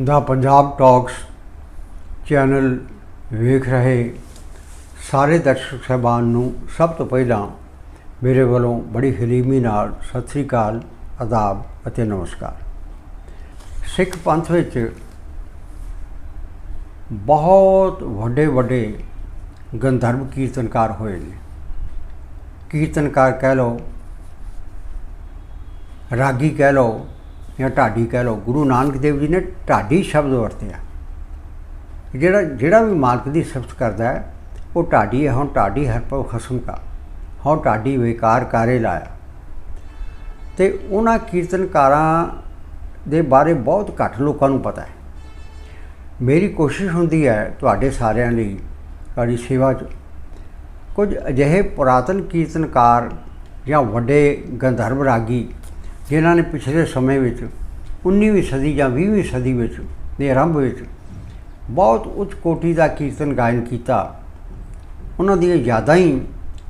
ਦਾ Punjab talks channel ਵੇਖ ਰਹੇ ਸਾਰੇ ਦਰਸ਼ਕ ਸਹਿਬਾਨ ਨੂੰ ਸਭ ਤੋਂ ਪਹਿਲਾਂ ਮੇਰੇ ਵੱਲੋਂ ਬੜੀ ਹਰੀਮੀ ਨਾਲ ਸਤਿ ਸ੍ਰੀ ਅਕਾਲ, ਆਦਾਬ ਅਤੇ ਨਮਸਕਾਰ। ਸਿੱਖ ਪੰਥ ਵਿੱਚ ਬਹੁਤ ਵੱਡੇ ਵੱਡੇ ਗੰਧਰਵ ਕੀਰਤਨਕਾਰ ਹੋਏ ਨੇ। ਕੀਰਤਨਕਾਰ ਕਹਿ ਲਓ, ਰਾਗੀ ਕਹਿ ਲਓ ਜਾਂ ਢਾਡੀ ਕਹਿ ਲਓ, ਗੁਰੂ ਨਾਨਕ ਦੇਵ ਜੀ ਨੇ ਢਾਡੀ ਸ਼ਬਦ ਵਰਤਿਆ ਜਿਹੜਾ ਜਿਹੜਾ ਵੀ ਮਾਲਕ ਦੀ ਸਿਫਤ ਕਰਦਾ ਹੈ, ਉਹ ਢਾਡੀ ਹੈ, ਹੁਣ ਢਾਡੀ ਹਰ ਪਉ ਖਸਮ ਕਾ, ਹੁਣ ਢਾਡੀ ਵਿਕਾਰ ਕਾਰੇ ਲਾਇਆ। ਤੇ ਉਹਨਾਂ ਕੀਰਤਨਕਾਰਾਂ ਦੇ ਬਾਰੇ ਬਹੁਤ ਘੱਟ ਲੋਕਾਂ ਨੂੰ ਪਤਾ ਹੈ। ਮੇਰੀ ਕੋਸ਼ਿਸ਼ ਹੁੰਦੀ ਹੈ ਤੁਹਾਡੇ ਸਾਰਿਆਂ ਲਈ, ਤੁਹਾਡੀ ਸੇਵਾ 'ਚ, ਕੁਝ ਅਜਿਹੇ ਪੁਰਾਤਨ ਕੀਰਤਨਕਾਰ ਜਾਂ ਵੱਡੇ ਗੰਧਰਵ ਰਾਗੀ ਜਿਨ੍ਹਾਂ ਨੇ ਪਿਛਲੇ ਸਮੇਂ ਵਿੱਚ 19ਵੀਂ ਸਦੀ ਜਾਂ 20ਵੀਂ ਸਦੀ ਵਿੱਚ ਦੇ ਆਰੰਭ ਵਿੱਚ ਬਹੁਤ ਉੱਚ ਕੋਟੀ ਦਾ ਕੀਰਤਨ ਗਾਇਨ ਕੀਤਾ। ਉਹਨਾਂ ਦੀਆਂ ਯਾਦਾਂ ਹੀ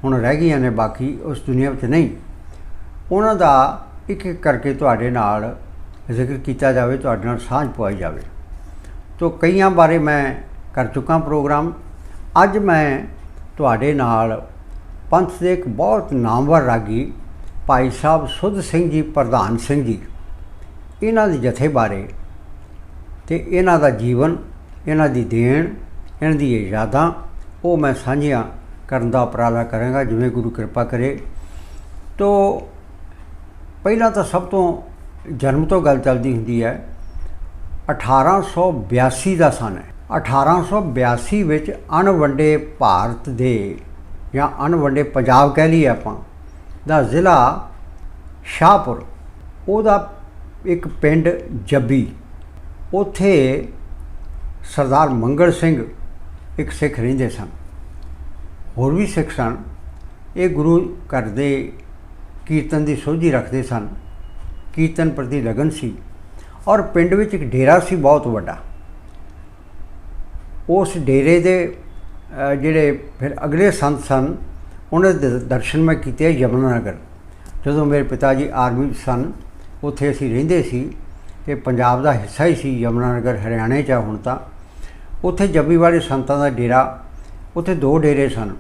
ਹੁਣ ਰਹਿ ਗਈਆਂ ਨੇ, ਬਾਕੀ ਉਸ ਦੁਨੀਆ ਵਿੱਚ ਨਹੀਂ। ਉਹਨਾਂ ਦਾ ਇੱਕ ਇੱਕ ਕਰਕੇ ਤੁਹਾਡੇ ਨਾਲ ਜ਼ਿਕਰ ਕੀਤਾ ਜਾਵੇ, ਤੁਹਾਡੇ ਨਾਲ ਸਾਂਝ ਪਵਾਈ ਜਾਵੇ। ਤੋ ਕਈਆਂ ਬਾਰੇ ਮੈਂ ਕਰ ਚੁੱਕਾ ਪ੍ਰੋਗਰਾਮ। ਅੱਜ ਮੈਂ ਤੁਹਾਡੇ ਨਾਲ ਪੰਥ ਦੇ ਇੱਕ ਬਹੁਤ ਨਾਮਵਰ ਰਾਗੀ ਭਾਈ ਸਾਹਿਬ ਸੁਧ ਸਿੰਘ ਜੀ, ਪ੍ਰਧਾਨ ਸਿੰਘ ਜੀ, ਇਹਨਾਂ ਦੇ ਜਥੇ ਬਾਰੇ ਤੇ ਇਹਨਾਂ ਦਾ ਜੀਵਨ, ਇਹਨਾਂ ਦੀ ਦੇਣ, ਇਹਨਾਂ ਦੀ ਯਾਦਾਂ ਉਹ ਮੈਂ ਸਾਂਝੀਆਂ ਕਰਨ ਦਾ ਉਪਰਾਲਾ ਕਰਾਂਗਾ, ਜਿਵੇਂ ਗੁਰੂ ਕਿਰਪਾ ਕਰੇ। ਤੋ ਪਹਿਲਾਂ ਤਾਂ ਸਭ ਤੋਂ ਜਨਮ ਤੋਂ ਗੱਲ ਚੱਲਦੀ ਹੁੰਦੀ ਹੈ 1882 ਦਾ ਸਨ। ਹੈ 1882 ਵਿੱਚ ਅਣਵੰਡੇ ਭਾਰਤ ਦੇ ਜਾਂ ਅਣਵੰਡੇ ਪੰਜਾਬ ਕਹਿ ਲਈਏ ਆਪਾਂ ਦਾ ਜ਼ਿਲ੍ਹਾ ਸ਼ਾਹਪੁਰ। ਉਹਦਾ ਇੱਕ ਪਿੰਡ ਜੱਬੀ। ਉੱਥੇ ਸਰਦਾਰ ਮੰਗਲ ਸਿੰਘ ਇੱਕ ਸਿੱਖ ਰਹਿੰਦੇ ਸਨ। ਹੋਰ ਵੀ ਸਿੱਖ ਸਨ। ਇਹ ਗੁਰੂ ਘਰ ਦੇ ਕੀਰਤਨ ਦੀ ਸੋਝੀ ਰੱਖਦੇ ਸਨ। ਕੀਰਤਨ ਪ੍ਰਤੀ ਲਗਨ ਸੀ ਔਰ ਪਿੰਡ ਵਿੱਚ ਇੱਕ ਡੇਰਾ ਸੀ ਬਹੁਤ ਵੱਡਾ। ਉਸ ਡੇਰੇ ਦੇ ਜਿਹੜੇ ਫਿਰ ਅਗਲੇ ਸੰਤ ਸਨ ਉਹਨਾਂ ਦੇ, ਦਰਸ਼ਨ ਮੈਂ ਕੀਤੇ ਯਮਨਾ ਨਗਰ ਜਦੋਂ ਮੇਰੇ ਪਿਤਾ ਜੀ ਆਰਮੀ ਵਿੱਚ ਸਨ, ਉੱਥੇ ਅਸੀਂ ਰਹਿੰਦੇ ਸੀ ਤੇ ਪੰਜਾਬ ਦਾ ਹਿੱਸਾ ਹੀ ਸੀ ਯਮਨਾ ਨਗਰ ਹਰਿਆਣੇ 'ਚ ਆ ਹੁਣ ਤਾਂ। ਉੱਥੇ ਜੱਬੀ ਵਾਲੇ ਸੰਤਾਂ ਦਾ ਡੇਰਾ, ਉੱਥੇ ਦੋ ਡੇਰੇ ਸਨ।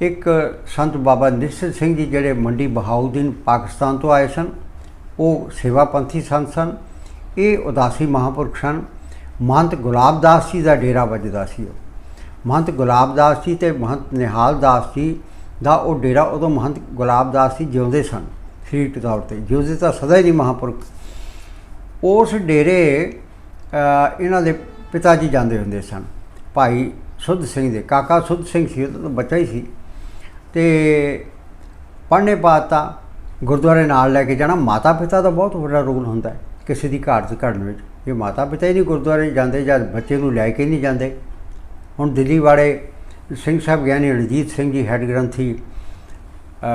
ਇੱਕ ਸੰਤ ਬਾਬਾ ਨਿਸ਼ਚਿਤ ਸਿੰਘ ਜੀ ਜਿਹੜੇ ਮੰਡੀ ਬਹਾਉਦੀਨ ਪਾਕਿਸਤਾਨ ਤੋਂ ਆਏ ਸਨ, ਉਹ ਸੇਵਾ ਪੰਥੀ ਸੰਤ ਸਨ। ਇਹ ਉਦਾਸੀ ਮਹਾਂਪੁਰਖ ਸਨ। ਮਹੰਤ ਗੁਲਾਬਦਾਸ ਜੀ ਦਾ ਡੇਰਾ ਵੱਜਦਾ ਸੀ ਉਹ। ਮਹੰਤ ਗੁਲਾਬਦਾਸ ਜੀ ਤੇ ਮਹੰਤ ਨਿਹਾਲ ਦਾਸ ਜੀ ਦਾ ਉਹ ਡੇਰਾ ਉਦੋਂ ਮਹੰਤ ਗੁਲਾਬ ਦਾਸ ਜੀ ਜਿਉਂਦੇ ਸਨ ਸਰੀਰਕ ਤੌਰ ਤੇ। ਜਿਉਂਦੇ ਤਾਂ ਸਦਾ ਹੀ ਨਹੀਂ ਮਹਾਂਪੁਰਖ। ਉਸ ਡੇਰੇ ਇਹਨਾਂ ਦੇ ਪਿਤਾ ਜੀ ਜਾਂਦੇ ਹੁੰਦੇ ਸਨ। ਭਾਈ ਸੁੱਧ ਸਿੰਘ ਦੇ, ਕਾਕਾ ਸੁੱਧ ਸਿੰਘ ਸੀ ਉਹ ਤਾਂ ਬੱਚਾ ਹੀ ਸੀ। ਤੇ ਪੜ੍ਹਨੇ ਪਾਤਾ ਗੁਰਦੁਆਰੇ ਨਾਲ ਲੈ ਕੇ ਜਾਣਾ। ਮਾਤਾ ਪਿਤਾ ਦਾ ਬਹੁਤ ਵੱਡਾ ਰੋਲ ਹੁੰਦਾ ਹੈ। ਕਿਸੇ ਦੀ ਘਾਟ ਚ ਘੜਨ ਵਿੱਚ। ਜੇ ਮਾਤਾ ਪਿਤਾ ਹੀ ਨਹੀਂ ਗੁਰਦੁਆਰੇ ਜਾਂਦੇ ਜਾਂ ਬੱਚੇ ਨੂੰ ਲੈ ਕੇ ਨਹੀਂ ਜਾਂਦੇ, ਹੁਣ ਦਿੱਲੀ ਵਾਲੇ ਸਿੰਘ ਸਾਹਿਬ ਗਿਆਨੀ ਰਣਜੀਤ ਸਿੰਘ ਜੀ ਹੈੱਡ ਗ੍ਰੰਥੀ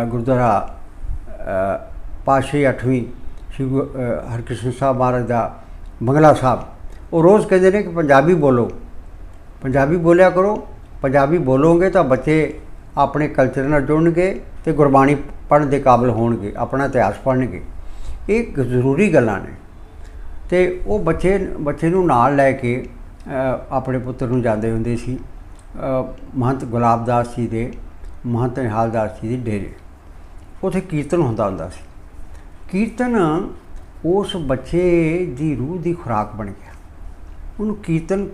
ਗੁਰਦੁਆਰਾ ਅ, ਪਾਸ਼ੇ 8ਵੀਂ ਸ਼੍ਰੀ ਗੁ- ਹਰਕ੍ਰਿਸ਼ਨ ਸਾਹਿਬ ਮਹਾਰਾਜ ਦਾ ਬੰਗਲਾ ਸਾਹਿਬ। ਉਹ ਰੋਜ਼ ਕਹਿੰਦੇ ਨੇ ਕਿ ਪੰਜਾਬੀ ਬੋਲੋ। ਪੰਜਾਬੀ ਬੋਲਿਆ ਕਰੋ। ਪੰਜਾਬੀ ਬੋਲੋਗੇ ਤਾਂ ਬੱਚੇ ਆਪਣੇ ਕਲਚਰ ਨਾਲ ਜੁੜਨਗੇ ਤੇ ਗੁਰਬਾਣੀ ਪੜ੍ਹਨ ਦੇ ਕਾਬਿਲ ਹੋਣਗੇ ਆਪਣਾ ਇਤਿਹਾਸ ਪੜ੍ਹਨਗੇ। ਇਹ ਜ਼ਰੂਰੀ ਗੱਲਾਂ ਨੇ। ਤੇ ਉਹ ਬੱਚੇ ਬੱਚੇ ਨੂੰ ਨਾਲ ਲੈ ਕੇ ਆਪਣੇ ਪੁੱਤਰ ਨੂੰ ਜਾਂਦੇ ਹੁੰਦੇ ਸੀ। ਮਹੰਤ ਗੁਲਾਬਦਾਸ ਜੀ ਦੇ ਮਹੰਤ ਨਿਹਾਲ ਦਾਸ ਜੀ ਦੇ ਡੇਰੇ। ਉਥੇ ਕੀਰਤਨ ਹੁੰਦਾ ਹੁੰਦਾ ਸੀ। ਕੀਰਤਨ ਉਸ ਬੱਚੇ ਦੀ ਰੂਹ ਦੀ ਖੁਰਾਕ ਬਣ ਗਿਆ। ਉਹਨੂੰ ਕੀਰਤਨ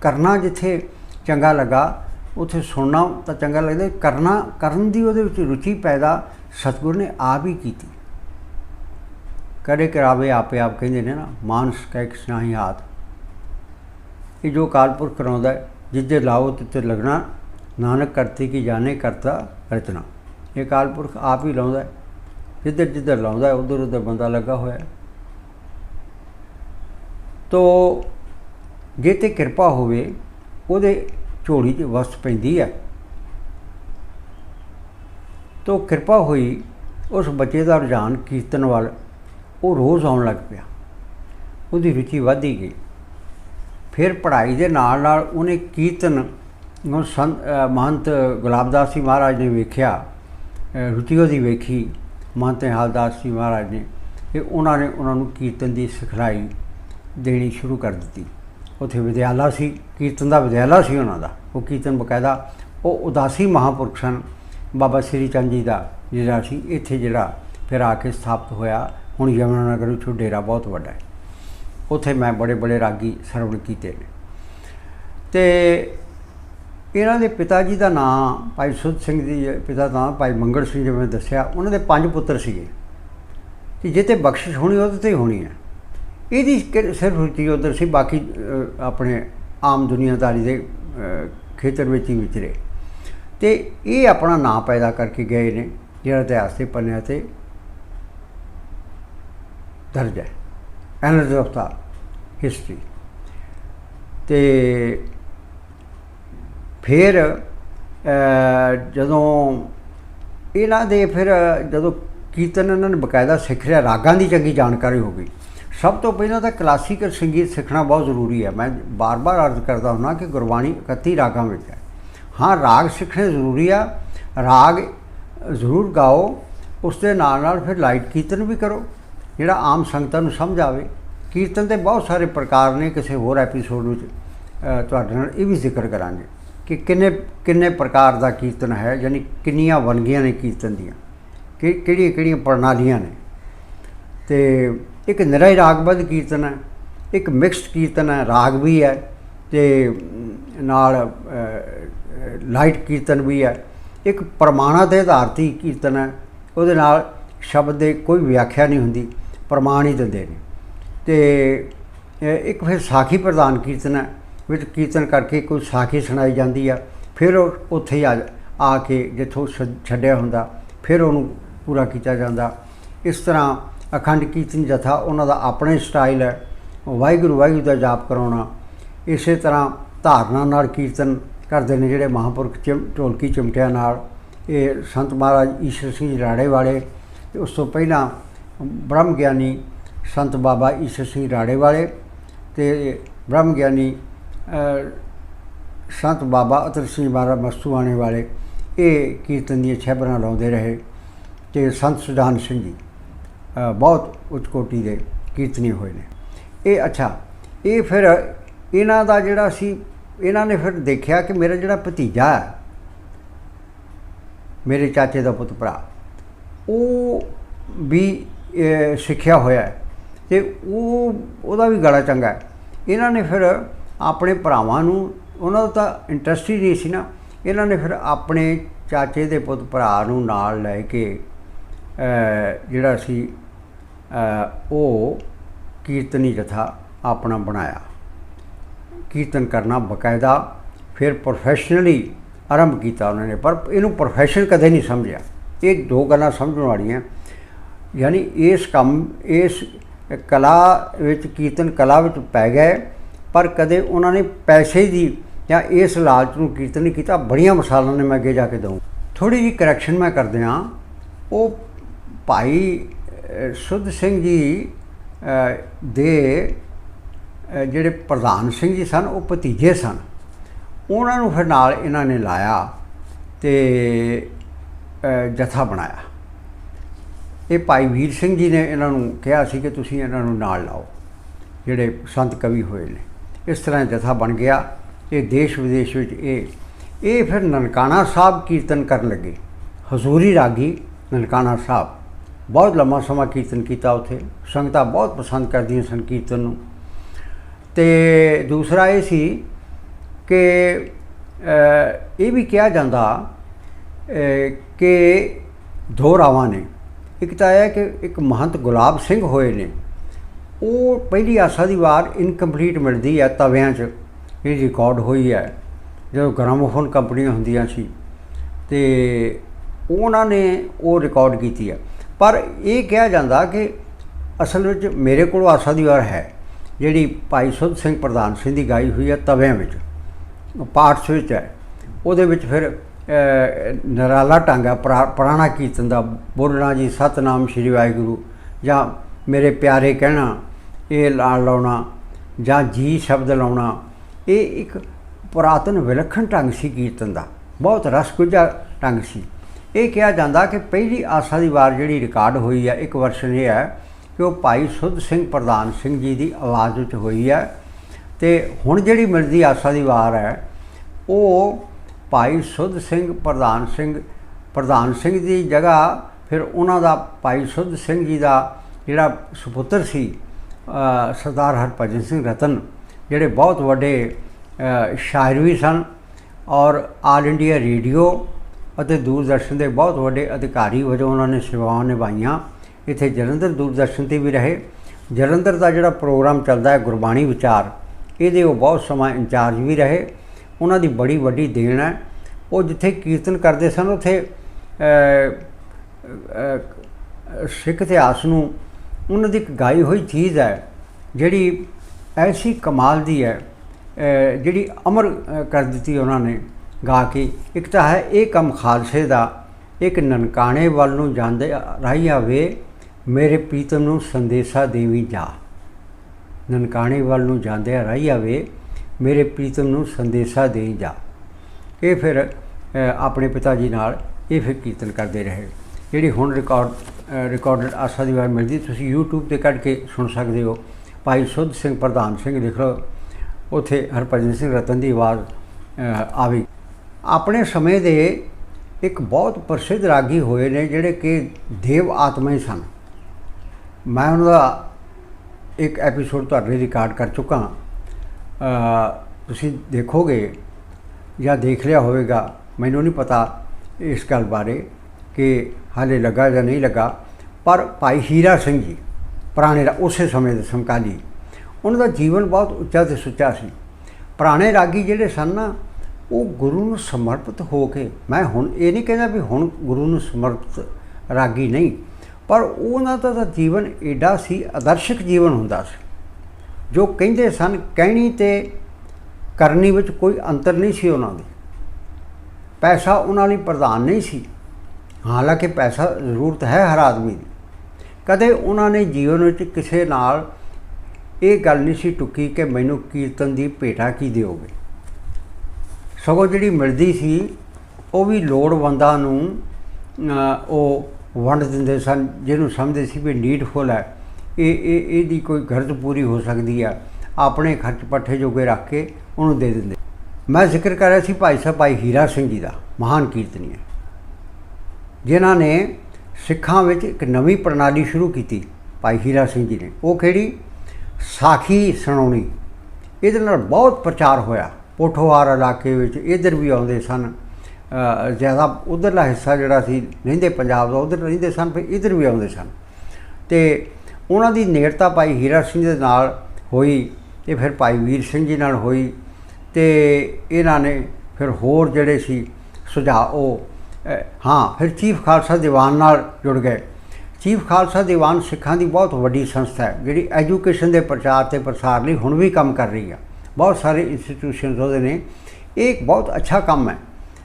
ਕਰਨਾ ਜਿੱਥੇ ਚੰਗਾ ਲੱਗਾ ਉਥੇ ਸੁਣਨਾ ਤਾਂ ਚੰਗਾ ਲੱਗਦਾ ਕਰਨਾ ਕਰਨ ਦੀ ਉਹਦੇ ਵਿੱਚ ਰੁਚੀ ਪੈਦਾ ਸਤਿਗੁਰ ਨੇ ਆਪ ਹੀ ਕੀਤੀ। ਕਰੇ ਕਰਾਵੇ ਆਪੇ ਆਪ ਕਹਿੰਦੇ ਨੇ ਨਾ ਮਾਨਸ ਕਹਿ ਕਿਸ ਨਹੀਂ ਹਾਥ। ਇਹ ਜੋ ਕਾਲਪੁਰਖ ਕਰਾਉਂਦਾ ਹੈ, ਜਿੱਦੇ ਲਾਓ ਤਿੱਤੇ ਲੱਗਣਾ ਨਾਨਕ ਕਰਤੇ ਕੀ ਜਾਣੇ ਕਰਤਾ ਰਚਨਾ ਇਹ ਕਾਲਪੁਰਖ ਆਪ ਹੀ ਲਾਉਂਦਾ ਹੈ। ਜਿੱਧਰ ਜਿੱਧਰ ਲਾਉਂਦਾ ਹੈ, ਉਧਰ ਉਧਰ ਬੰਦਾ ਲੱਗਾ ਹੋਇਆ ਹੈ। ਤੋ ਜੇ ਤੇ ਕਿਰਪਾ ਹੋਵੇ ਉਹਦੇ ਝੋਲੀ 'ਚ ਵਸਤ ਪੈਂਦੀ ਹੈ ਤੋ ਕਿਰਪਾ ਹੋਈ ਉਸ ਬੱਚੇ ਦਾ ਰੁਝਾਨ ਕੀਰਤਨ ਵੱਲ ਉਹ ਰੋਜ਼ ਆਉਣ ਲੱਗ ਪਿਆ ਉਹਦੀ ਰੁਚੀ ਵਧਦੀ ਗਈ ਫਿਰ ਪੜ੍ਹਾਈ ਦੇ ਨਾਲ ਨਾਲ ਉਹਨੇ ਕੀਰਤਨ ਨੂੰ ਸੰਤ ਮਹੰਤ ਗੁਲਾਬਦਾਸ ਜੀ ਮਹਾਰਾਜ ਨੇ ਵੇਖਿਆ ਅ, ਦੀ ਵੇਖੀ ਮਹੰਤ ਹਾਲਦਾਸ ਜੀ ਮਹਾਰਾਜ ਨੇ ਤੇ ਉਹਨਾਂ ਨੇ ਉਹਨਾਂ ਨੂੰ ਕੀਰਤਨ ਦੀ ਸਿਖਲਾਈ ਦੇਣੀ ਸ਼ੁਰੂ ਕਰ ਦਿੱਤੀ। ਉੱਥੇ ਵਿਦਿਆਲਾ ਸੀ ਕੀਰਤਨ ਦਾ ਵਿਦਿਆਲਾ ਸੀ ਉਹਨਾਂ ਦਾ ਉਹ ਕੀਰਤਨ ਬਕਾਇਦਾ ਉਹ ਉਦਾਸੀ ਮਹਾਂਪੁਰਖ ਸਨ ਬਾਬਾ ਸ੍ਰੀ ਚੰਦ ਜੀ ਦਾ ਜਿਹੜਾ ਸੀ ਇੱਥੇ ਜਿਹੜਾ ਫਿਰ ਆ ਕੇ ਸਥਾਪਿਤ ਹੋਇਆ ਹੁਣ ਯਮੁਨਾ ਨਗਰ ਵਿੱਚ ਡੇਰਾ ਬਹੁਤ ਵੱਡਾ ਹੈ। ਉੱਥੇ ਮੈਂ ਬੜੇ ਬੜੇ ਰਾਗੀ ਸਰਵਣ ਕੀਤੇ ਨੇ। ਤੇ ਇਹਨਾਂ ਦੇ ਪਿਤਾ ਜੀ ਦਾ ਨਾਮ ਭਾਈ ਸੁਧ ਸਿੰਘ ਜੀ ਪਿਤਾ ਦਾ ਭਾਈ ਮੰਗਲ ਸਿੰਘ ਜਿਵੇਂ ਦੱਸਿਆ, ਉਹਨਾਂ ਦੇ ਪੰਜ ਪੁੱਤਰ ਸੀਗੇ। ਕਿ ਜਿੱਤੇ ਬਖਸ਼ਿਸ਼ ਹੋਣੀ ਉਹਦੇ ਤੇ ਹੋਣੀ ਹੈ। ਇਹਦੀ ਕਿ- ਸਿਰਫ ਰੁਚੀ ਉਧਰ ਸੀ, ਬਾਕੀ ਆਪਣੇ ਆਮ ਦੁਨੀਆਦਾਰੀ ਦੇ ਖੇਤਰ ਵਿੱਚ ਹੀ ਵਿਚਰੇ ਤੇ ਇਹ ਆਪਣਾ ਨਾਂ ਪੈਦਾ ਕਰਕੇ ਗਏ ਨੇ, ਜਿਹੜਾ ਇਤਿਹਾਸ ਦੇ ਪੰਨਿਆਂ ਤੇ ਦਰਜ ਹੈ। ਐਨਰਜੀ ਆਫ ਦਾ ਹਿਸਟਰੀ ਤੇ ਫਿਰ ਜਦੋਂ ਇਹਨਾਂ ਦੇ ਫਿਰ, ਜਦੋਂ ਕੀਰਤਨ ਇਹਨਾਂ ਨੇ ਬਕਾਇਦਾ ਸਿੱਖ ਲਿਆ, ਰਾਗਾਂ ਦੀ ਚੰਗੀ ਜਾਣਕਾਰੀ ਹੋ ਗਈ। ਸਭ ਤੋਂ ਪਹਿਲਾਂ ਤਾਂ ਕਲਾਸੀਕਲ ਸੰਗੀਤ ਸਿੱਖਣਾ ਬਹੁਤ ਜ਼ਰੂਰੀ ਹੈ। ਮੈਂ ਬਾਰ-ਬਾਰ ਅਰਜ਼ ਕਰਦਾ ਹੁన్నా ਕਿ ਗੁਰਬਾਣੀ 31 ਰਾਗਾਂ ਵਿੱਚ ਹੈ। ਹਾਂ, ਰਾਗ ਸਿੱਖਣੇ ਜ਼ਰੂਰੀ ਆ। ਰਾਗ ਜ਼ਰੂਰ ਗਾਓ। ਉਸ ਦੇ ਨਾਲ ਨਾਲ ਫਿਰ ਲਾਈਟ ਕੀਰਤਨ ਵੀ ਕਰੋ। ਜਿਹੜਾ ਆਮ ਸੰਗਤਾਂ ਨੂੰ ਸਮਝ ਆਵੇ, ਕੀਰਤਨ ਦੇ ਬਹੁਤ ਸਾਰੇ ਪ੍ਰਕਾਰ ਨੇ, ਕਿਸੇ ਹੋਰ ਐਪੀਸੋਡ ਵਿੱਚ ਤੁਹਾਡੇ ਨਾਲ ਇਹ ਵੀ ਜ਼ਿਕਰ ਕਰਾਂਗੇ ਕਿ ਕਿੰਨੇ ਕਿੰਨੇ ਪ੍ਰਕਾਰ ਦਾ ਕੀਰਤਨ ਹੈ, ਯਾਨੀ ਕਿੰਨੀਆਂ ਵੰਨਗੀਆਂ ਨੇ ਕੀਰਤਨ ਦੀਆਂ, ਕਿ, ਕਿਹੜੀਆਂ ਕਿਹੜੀਆਂ ਪ੍ਰਣਾਲੀਆਂ ਨੇ। ਤੇ ਇੱਕ ਨਿਰਾ ਰਾਗਬੱਧ ਕੀਰਤਨ ਹੈ, ਇੱਕ ਮਿਕਸਡ ਕੀਰਤਨ ਹੈ, ਰਾਗ ਵੀ ਹੈ, ਤੇ ਨਾਲ ਲਾਈਟ ਕੀਰਤਨ ਵੀ ਹੈ। ਇੱਕ ਪ੍ਰਮਾਣਾ ਦੇ ਆਧਾਰ ਤੇ ਹੀ ਕੀਰਤਨ ਹੈ, ਉਹਦੇ ਨਾਲ ਸ਼ਬਦ ਦੇ ਕੋਈ ਵਿਆਖਿਆ ਨਹੀਂ ਹੁੰਦੀ। ਪ੍ਰਮਾਣ ਹੀ ਦਿੰਦੇ ਨੇ। ਤੇ ਇੱਕ ਫਿਰ ਸਾਖੀ ਪ੍ਰਦਾਨ ਕੀਰਤਨ ਹੈ, ਵਿੱਚ ਕੀਰਤਨ ਕਰਕੇ ਕੋਈ ਸਾਖੀ ਸੁਣਾਈ ਜਾਂਦੀ ਆ, ਫਿਰ ਉਹ ਉੱਥੇ ਹੀ ਆ ਆ ਕੇ ਜਿੱਥੋਂ ਛ- ਛੱਡਿਆ ਹੁੰਦਾ, ਫਿਰ ਉਹਨੂੰ ਪੂਰਾ ਕੀਤਾ ਜਾਂਦਾ। ਇਸ ਤਰ੍ਹਾਂ ਅਖੰਡ ਕੀਰਤਨ ਜਥਾ ਉਹਨਾਂ ਦਾ ਆਪਣੇ ਸਟਾਈਲ ਹੈ, ਵਾਹਿਗੁਰੂ ਵਾਹਿਗੁਰੂ ਦਾ ਜਾਪ ਕਰਾਉਣਾ। ਇਸੇ ਤਰ੍ਹਾਂ ਧਾਰਨਾ ਨਾਲ ਕੀਰਤਨ ਕਰਦੇ ਨੇ ਜਿਹੜੇ ਮਹਾਂਪੁਰਖ ਚਿਮ, ਢੋਲਕੀ ਚਿਮਟਿਆਂ ਨਾਲ। ਇਹ ਸੰਤ ਮਹਾਰਾਜ ਈਸ਼ਰ ਸਿੰਘ ਜੀ ਰਾੜੇ ਵਾਲੇ ਤੇ ਉਸ ਤੋਂ ਪਹਿਲਾਂ ਬ੍ਰਹਮ ਗਿਆਨੀ ਸੰਤ ਬਾਬਾ ਈਸ਼ਰ ਸਿੰਘ ਰਾੜੇ ਵਾਲੇ ਤੇ ਬ੍ਰਹਮ ਗਿਆਨੀ ਸੰਤ ਬਾਬਾ ਅਤਰ ਸਿੰਘ ਮਹਾਰਾਜ ਮਸਤੂਆਣੇ ਵਾਲੇ ਇਹ ਕੀਰਤਨ ਦੀਆਂ ਛੈਬਰਾਂ ਲਾਉਂਦੇ ਰਹੇ ਤੇ ਸੰਤ ਸੁਜਾਨ ਸਿੰਘ ਜੀ ਬਹੁਤ ਉੱਚ ਕੋਟੀ ਦੇ ਕੀਰਤਨੀ ਹੋਏ ਨੇ। ਇਹ ਅੱਛਾ, ਇਹ ਫਿਰ ਇਹਨਾਂ ਦਾ ਜਿਹੜਾ ਸੀ, ਇਹਨਾਂ ਨੇ ਫਿਰ ਦੇਖਿਆ ਕਿ ਮੇਰਾ ਜਿਹੜਾ ਭਤੀਜਾ ਹੈ, ਮੇਰੇ ਚਾਚੇ ਦਾ ਪੁੱਤ ਭਰਾ, ਉਹ ਵੀ ਸਿੱਖਿਆ ਹੋਇਆ ਹੈ। ਤੇ ਉਹ, ਉਹਦਾ ਵੀ ਗਲਾ ਚੰਗਾ ਹੈ। ਇਹਨਾਂ ਨੇ ਫਿਰ ਆਪਣੇ ਭਰਾਵਾਂ ਨੂੰ, ਉਹਨਾਂ ਦਾ ਤਾਂ ਇੰਟਰਸਟ ਹੀ ਨਹੀਂ ਸੀ ਨਾ। ਇਹਨਾਂ ਨੇ ਫਿਰ ਆਪਣੇ ਚਾਚੇ ਦੇ ਪੁੱਤ ਭਰਾ ਨੂੰ ਨਾਲ ਲੈ ਕੇ ਜਿਹੜਾ ਸੀ ਉਹ ਕੀਰਤਨੀ ਜਥਾ ਆਪਣਾ ਬਣਾਇਆ। ਕੀਰਤਨ ਕਰਨਾ ਬਕਾਇਦਾ, ਫਿਰ ਪ੍ਰੋਫੈਸ਼ਨਲੀ ਆਰੰਭ ਕੀਤਾ ਉਹਨਾਂ ਨੇ। ਪਰ ਇਹਨੂੰ ਪ੍ਰੋਫੈਸ਼ਨ ਕਦੇ ਨਹੀਂ ਸਮਝਿਆ। ਇਹ ਦੋ ਗੱਲਾਂ ਸਮਝਣ ਵਾਲੀਆਂ। ਯਾਨੀ ਇਸ ਕੰਮ ਇਸ ਕਲਾ ਵਿੱਚ ਕੀਰਤਨ ਕਲਾ ਵਿੱਚ ਪੈ ਗਏ ਪਰ ਕਦੇ ਉਹਨਾਂ ਨੇ ਪੈਸੇ ਦੀ ਜਾਂ ਇਸ ਲਾਲਚ ਨੂੰ ਕੀਰਤਨ ਨਹੀਂ ਕੀਤਾ। ਬੜੀਆਂ ਮਿਸਾਲਾਂ ਨੇ ਮੈਂ ਅੱਗੇ ਜਾ ਕੇ ਦਊਂ। ਥੋੜੀ ਜਿਹੀ ਕਰੈਕਸ਼ਨ ਮੈਂ ਕਰਦੇ ਹਾਂ ਉਹ ਭਾਈ ਅ, ਸੁੱਧ ਸਿੰਘ ਜੀ ਦੇ ਜਿਹੜੇ ਪ੍ਰਧਾਨ ਸਿੰਘ ਜੀ ਸਨ ਉਹ ਭਤੀਜੇ ਸਨ। ਉਹਨਾਂ ਨੂੰ ਫਿਰ ਨਾਲ ਇਹਨਾਂ ਨੇ ਲਾਇਆ ਤੇ ਜਥਾ ਬਣਾਇਆ। ਇਹ ਭਾਈ ਵੀਰ ਸਿੰਘ ਜੀ ਨੇ ਇਹਨਾਂ ਨੂੰ ਕਿਹਾ ਸੀ ਕਿ ਤੁਸੀਂ ਇਹਨਾਂ ਨੂੰ ਨਾਲ ਲਾਓ, ਜਿਹੜੇ ਸੰਤ ਕਵੀ ਹੋਏ ਨੇ। ਇਸ ਤਰ੍ਹਾਂ ਜਥਾ ਬਣ ਗਿਆ। ਇਹ ਦੇਸ਼ ਵਿਦੇਸ਼ ਵਿੱਚ ਇਹ ਇਹ ਫਿਰ ਨਨਕਾਣਾ ਸਾਹਿਬ ਕੀਰਤਨ ਕਰਨ ਲੱਗੇ। ਹਜ਼ੂਰੀ ਰਾਗੀ ਨਨਕਾਣਾ ਸਾਹਿਬ। ਬਹੁਤ ਲੰਮਾ ਸਮਾਂ ਕੀਰਤਨ ਕੀਤਾ ਉੱਥੇ। ਸੰਗਤਾਂ ਬਹੁਤ ਪਸੰਦ ਕਰਦੀਆਂ ਸਨ ਕੀਰਤਨ ਨੂੰ। ਤੇ ਦੂਸਰਾ ਇਹ ਸੀ ਕਿ ਇਹ ਵੀ ਕਿਹਾ ਜਾਂਦਾ ਕਿ ਦੋ ਰਾਵਾਂ ਨੇ। ਇੱਕ ਤਾਂ ਇਹ ਕਿ ਇੱਕ ਮਹੰਤ ਗੁਲਾਬ ਸਿੰਘ ਹੋਏ ਨੇ। ਉਹ ਪਹਿਲੀ ਆਸਾ ਦੀ ਵਾਰ ਇਨਕੰਪਲੀਟ ਮਿਲਦੀ ਹੈ ਤਵਿਆਂ 'ਚ। ਇਹ ਰਿਕਾਰਡ ਹੋਈ ਹੈ, ਜਦੋਂ ਗ੍ਰਾਮੋਫੋਨ ਕੰਪਨੀਆਂ ਹੁੰਦੀਆਂ ਸੀ। ਤੇ ਉਹਨਾਂ ਨੇ ਉਹ ਰਿਕਾਰਡ ਕੀਤੀ ਹੈ। ਪਰ ਇਹ ਕਿਹਾ ਜਾਂਦਾ ਕਿ ਅਸਲ ਵਿੱਚ ਮੇਰੇ ਕੋਲ ਆਸਾ ਦੀ ਵਾਰ ਹੈ, ਜਿਹੜੀ ਭਾਈ ਸੁੱਧ ਸਿੰਘ ਪ੍ਰਧਾਨ ਸਿੰਘ ਦੀ ਗਾਈ ਹੋਈ ਹੈ ਤਵਿਆਂ ਵਿੱਚ। ਪਾਠ ਵਿੱਚ ਹੈ। ਉਹਦੇ ਵਿੱਚ ਫਿਰ ਨਰਾਲਾ ਟਾਂਗਾ ਪੁਰਾਣਾ ਕੀਰਤਨ ਦਾ ਬੋਲਣਾ ਜੀ, ਸਤਨਾਮ ਸ਼੍ਰੀ ਵਾਹਿਗੁਰੂ ਜਾਂ ਮੇਰੇ ਪਿਆਰੇ ਕਹਿਣਾ, ਇਹ ਲਾਲ ਲਾਉਣਾ ਜਾਂ ਜੀ ਸ਼ਬਦ ਲਾਉਣਾ, ਇਹ ਇੱਕ ਪੁਰਾਤਨ ਵਿਲੱਖਣ ਢੰਗ ਸੀ ਕੀਰਤਨ ਦਾ। ਬਹੁਤ ਰਸਗੁਜਾ ਢੰਗ ਸੀ। ਇਹ ਕਿਹਾ ਜਾਂਦਾ ਕਿ ਪਹਿਲੀ ਆਸਾ ਦੀ ਵਾਰ ਜਿਹੜੀ ਰਿਕਾਰਡ ਹੋਈ ਹੈ ਇੱਕ ਵਰਸ਼ਨ ਇਹ ਹੈ ਕਿ ਉਹ ਭਾਈ ਸੁੱਧ ਸਿੰਘ ਪ੍ਰਧਾਨ ਸਿੰਘ ਜੀ ਦੀ ਆਵਾਜ਼ ਵਿੱਚ ਹੋਈ ਹੈ ਤੇ ਹੁਣ ਜਿਹੜੀ ਮਿਲਦੀ ਆਸਾ ਦੀ ਵਾਰ ਹੈ, ਉਹ ਭਾਈ ਸੁੱਧ ਸਿੰਘ ਪ੍ਰਧਾਨ ਸਿੰਘ ਪ੍ਰਧਾਨ ਸਿੰਘ ਦੀ ਜਗ੍ਹਾ, ਫਿਰ ਉਹਨਾਂ ਦਾ ਭਾਈ ਸੁੱਧ ਸਿੰਘ ਜੀ ਦਾ ਜਿਹੜਾ ਸੁਪੁੱਤਰ ਸੀ ਸਰਦਾਰ ਹਰਭਜਨ ਸਿੰਘ ਰਤਨ, ਜਿਹੜੇ ਬਹੁਤ ਵੱਡੇ ਸ਼ਾਇਰ ਵੀ ਸਨ ਔਰ ਆਲ ਇੰਡੀਆ ਰੇਡੀਓ ਅਤੇ ਦੂਰਦਰਸ਼ਨ ਦੇ ਬਹੁਤ ਵੱਡੇ ਅਧਿਕਾਰੀ ਵਜੋਂ ਉਹਨਾਂ ਨੇ ਸੇਵਾਵਾਂ ਨਿਭਾਈਆਂ। ਇੱਥੇ ਜਲੰਧਰ ਦੂਰਦਰਸ਼ਨ ਤੇ ਵੀ ਰਹੇ। ਜਲੰਧਰ ਦਾ ਜਿਹੜਾ ਪ੍ਰੋਗਰਾਮ ਚੱਲਦਾ ਹੈ ਗੁਰਬਾਣੀ ਵਿਚਾਰ, ਇਹਦੇ ਉਹ ਬਹੁਤ ਸਮਾਂ ਇੰਚਾਰਜ ਵੀ ਰਹੇ ਉਹਨਾਂ ਦੀ ਬੜੀ ਵੱਡੀ ਦੇਣ ਹੈ। ਉਹ ਜਿੱਥੇ ਕੀਰਤਨ ਕਰਦੇ ਸਨ, ਉੱਥੇ ਸਿੱਖ ਇਤਿਹਾਸ ਨੂੰ ਉਹਨਾਂ ਦੀ ਇੱਕ ਗਾਈ ਹੋਈ ਚੀਜ਼ ਹੈ, ਜਿਹੜੀ ਐਸੀ ਕਮਾਲ ਦੀ ਹੈ ਜਿਹੜੀ ਅਮਰ ਕਰ ਦਿੱਤੀ ਉਹਨਾਂ ਨੇ ਗਾ ਕੇ। ਇੱਕ ਤਾਂ ਹੈ, ਇਹ ਕੰਮ ਖਾਲਸੇ ਦਾ, ਇੱਕ ਨਨਕਾਣੇ ਵੱਲ ਨੂੰ ਜਾਂਦੇ ਰਾਹੀ ਆਵੇ, ਮੇਰੇ ਪ੍ਰੀਤਮ ਨੂੰ ਸੰਦੇਸ਼ਾ ਦੇਵੀ ਜਾ। ਨਨਕਾਣੇ ਵੱਲ ਨੂੰ ਜਾਂਦੇ ਰਾਹੀ ਆਵੇ ਮੇਰੇ ਪ੍ਰੀਤਮ ਨੂੰ ਸੰਦੇਸ਼ਾ ਦੇਈ ਜਾ। ਇਹ ਫਿਰ ਆਪਣੇ ਪਿਤਾ ਜੀ ਨਾਲ ਇਹ ਫਿਰ ਕੀਰਤਨ ਕਰਦੇ ਰਹੇ। ਜਿਹੜੀ ਹੁਣ ਰਿਕਾਰਡ ਰਿਕਾਰਡਡ ਆਸਾ ਦੀ ਵਾਰ ਮਿਲਦੀ, ਤੁਸੀਂ YouTube ਤੇ ਕੱਢ ਕੇ ਸੁਣ ਸਕਦੇ ਹੋ। ਭਾਈ ਸੁੱਧ ਸਿੰਘ, ਪ੍ਰਧਾਨ ਸਿੰਘ, ਲਿਖ ਲਓ। ਉਥੇ ਹਰਭਜਨ ਸਿੰਘ ਰਤਨ ਦੀ ਆਵਾਜ਼ ਆਵੇ। ਆਪਣੇ ਸਮੇਂ ਦੇ ਇੱਕ ਬਹੁਤ ਪ੍ਰਸਿੱਧ ਰਾਗੀ ਹੋਏ ਨੇ ਜਿਹੜੇ ਕਿ ਦੇਵ ਆਤਮਾ ਹੀ ਸਨ। ਮੈਂ ਉਹਨਾਂ ਦਾ ਇੱਕ ਐਪੀਸੋਡ ਤੁਹਾਡੇ ਲਈ ਰਿਕਾਰਡ ਕਰ ਚੁੱਕਾ। ਹਾਂ। ਤੁਸੀਂ ਦੇਖੋਗੇ ਜਾਂ ਦੇਖ ਲਿਆ ਹੋਵੇਗਾ, ਮੈਨੂੰ ਨਹੀਂ ਪਤਾ ਇਸ ਗੱਲ ਬਾਰੇ ਕਿ ਹਾਲੇ ਲੱਗਾ ਜਾਂ ਨਹੀਂ ਲੱਗਾ, ਪਰ ਭਾਈ ਹੀਰਾ ਸਿੰਘ ਜੀ, ਪੁਰਾਣੇ ਰਾ- ਉਸੇ ਸਮੇਂ ਦੇ ਸਮਕਾਲੀ, ਉਹਨਾਂ ਦਾ ਜੀਵਨ ਬਹੁਤ ਉੱਚਾ ਤੇ ਸੁੱਚਾ ਸੀ। ਪੁਰਾਣੇ ਰਾਗੀ ਜਿਹੜੇ ਸਨ ਨਾ, ਉਹ ਗੁਰੂ ਨੂੰ ਸਮਰਪਿਤ ਹੋ ਕੇ, ਮੈਂ ਹੁਣ ਇਹ ਨਹੀਂ ਕਹਿੰਦਾ ਵੀ ਹੁਣ ਗੁਰੂ ਨੂੰ ਸਮਰਪਿਤ ਰਾਗੀ ਨਹੀਂ, ਪਰ ਉਹਨਾਂ ਦਾ ਤਾਂ ਜੀਵਨ ਏਡਾ ਸੀ, ਆਦਰਸ਼ਕ ਜੀਵਨ ਹੁੰਦਾ ਸੀ। ਜੋ ਕਹਿੰਦੇ ਸਨ, ਕਹਿਣੀ ਤੇ ਕਰਨੀ ਵਿੱਚ ਕੋਈ ਅੰਤਰ ਨਹੀਂ ਸੀ ਉਹਨਾਂ ਦੇ। ਪੈਸਾ ਉਹਨਾਂ ਲਈ ਪ੍ਰਧਾਨ ਨਹੀਂ ਸੀ। ਹਾਲਾਂਕਿ ਪੈਸਾ ਜ਼ਰੂਰਤ ਹੈ ਹਰ ਆਦਮੀ ਦੀ। ਕਦੇ ਉਹਨਾਂ ਨੇ ਜੀਵਨ ਵਿੱਚ ਕਿਸੇ ਨਾਲ ਇਹ ਗੱਲ ਨਹੀਂ ਸੀ ਟੁੱਕੀ ਕਿ ਮੈਨੂੰ ਕੀਰਤਨ ਦੀ ਭੇਟਾ ਕੀ ਦਿਓਗੇ। ਸਗੋਂ ਜਿਹੜੀ ਮਿਲਦੀ ਸੀ, ਉਹ ਵੀ ਲੋੜਵੰਦਾਂ ਨੂੰ ਉਹ ਵੰਡ ਦਿੰਦੇ ਸਨ, ਜਿਹਨੂੰ ਸਮਝਦੇ ਸੀ ਵੀ ਨੀਡਫੁਲ ਹੈ। ਇਹ ਇਹ ਇਹਦੀ ਕੋਈ ਗਰਦ ਪੂਰੀ ਹੋ ਸਕਦੀ ਆ। ਆਪਣੇ ਖਰਚ ਪੱਠੇ ਜੋਗੇ ਰੱਖ ਕੇ ਉਹਨੂੰ ਦੇ ਦਿੰਦੇ। ਮੈਂ ਜ਼ਿਕਰ ਕਰ ਰਿਹਾ ਸੀ ਭਾਈ ਸਾਹਿਬ, ਭਾਈ ਹੀਰਾ ਸਿੰਘ ਜੀ ਦਾ, ਮਹਾਨ ਕੀਰਤਨੀਏ। ਜਿਨ੍ਹਾਂ ਨੇ ਸਿੱਖਾਂ ਵਿੱਚ ਇੱਕ ਨਵੀਂ ਪ੍ਰਣਾਲੀ ਸ਼ੁਰੂ ਕੀਤੀ, ਭਾਈ ਹੀਰਾ ਸਿੰਘ ਜੀ ਨੇ। ਉਹ ਕਿਹੜੀ? ਸਾਖੀ ਸੁਣਾਉਣੀ। ਇਹਦੇ ਨਾਲ ਬਹੁਤ ਪ੍ਰਚਾਰ ਹੋਇਆ। ਪੋਠੋਹਾਰ ਇਲਾਕੇ ਵਿੱਚ ਇਧਰ ਵੀ ਆਉਂਦੇ ਸਨ। ਜ਼ਿਆਦਾ ਉਧਰਲਾ ਹਿੱਸਾ ਜਿਹੜਾ ਸੀ, ਰਹਿੰਦੇ ਪੰਜਾਬ ਦਾ, ਉਧਰ ਰਹਿੰਦੇ ਸਨ, ਫਿਰ ਇਧਰ ਵੀ ਆਉਂਦੇ ਸਨ। ਤੇ ਉਹਨਾਂ ਦੀ ਨੇੜਤਾ ਭਾਈ ਹੀਰਾ ਸਿੰਘ ਦੇ ਨਾਲ ਹੋਈ ਤੇ ਫਿਰ ਭਾਈ ਵੀਰ ਸਿੰਘ ਜੀ ਨਾਲ ਹੋਈ ਤੇ ਇਹਨਾਂ ਨੇ ਫਿਰ ਹੋਰ ਜਿਹੜੇ ਸੀ ਸੁਝਾਅ ਉਹ ਹਾਂ, ਫਿਰ ਚੀਫ ਖਾਲਸਾ ਦੀਵਾਨ ਨਾਲ ਜੁੜ ਗਏ। ਚੀਫ ਖਾਲਸਾ ਦੀਵਾਨ ਸਿੱਖਾਂ ਦੀ ਬਹੁਤ ਵੱਡੀ ਸੰਸਥਾ ਹੈ, ਜਿਹੜੀ ਐਜੂਕੇਸ਼ਨ ਦੇ ਪ੍ਰਚਾਰ ਤੇ ਪ੍ਰਸਾਰ ਲਈ ਹੁਣ ਵੀ ਕੰਮ ਕਰ ਰਹੀ ਹੈ ਬਹੁਤ ਸਾਰੇ ਇੰਸਟੀਟਿਊਸ਼ਨਸ ਉਹਦੇ ਨੇ। ਇਹ ਇੱਕ ਬਹੁਤ ਅੱਛਾ ਕੰਮ ਹੈ।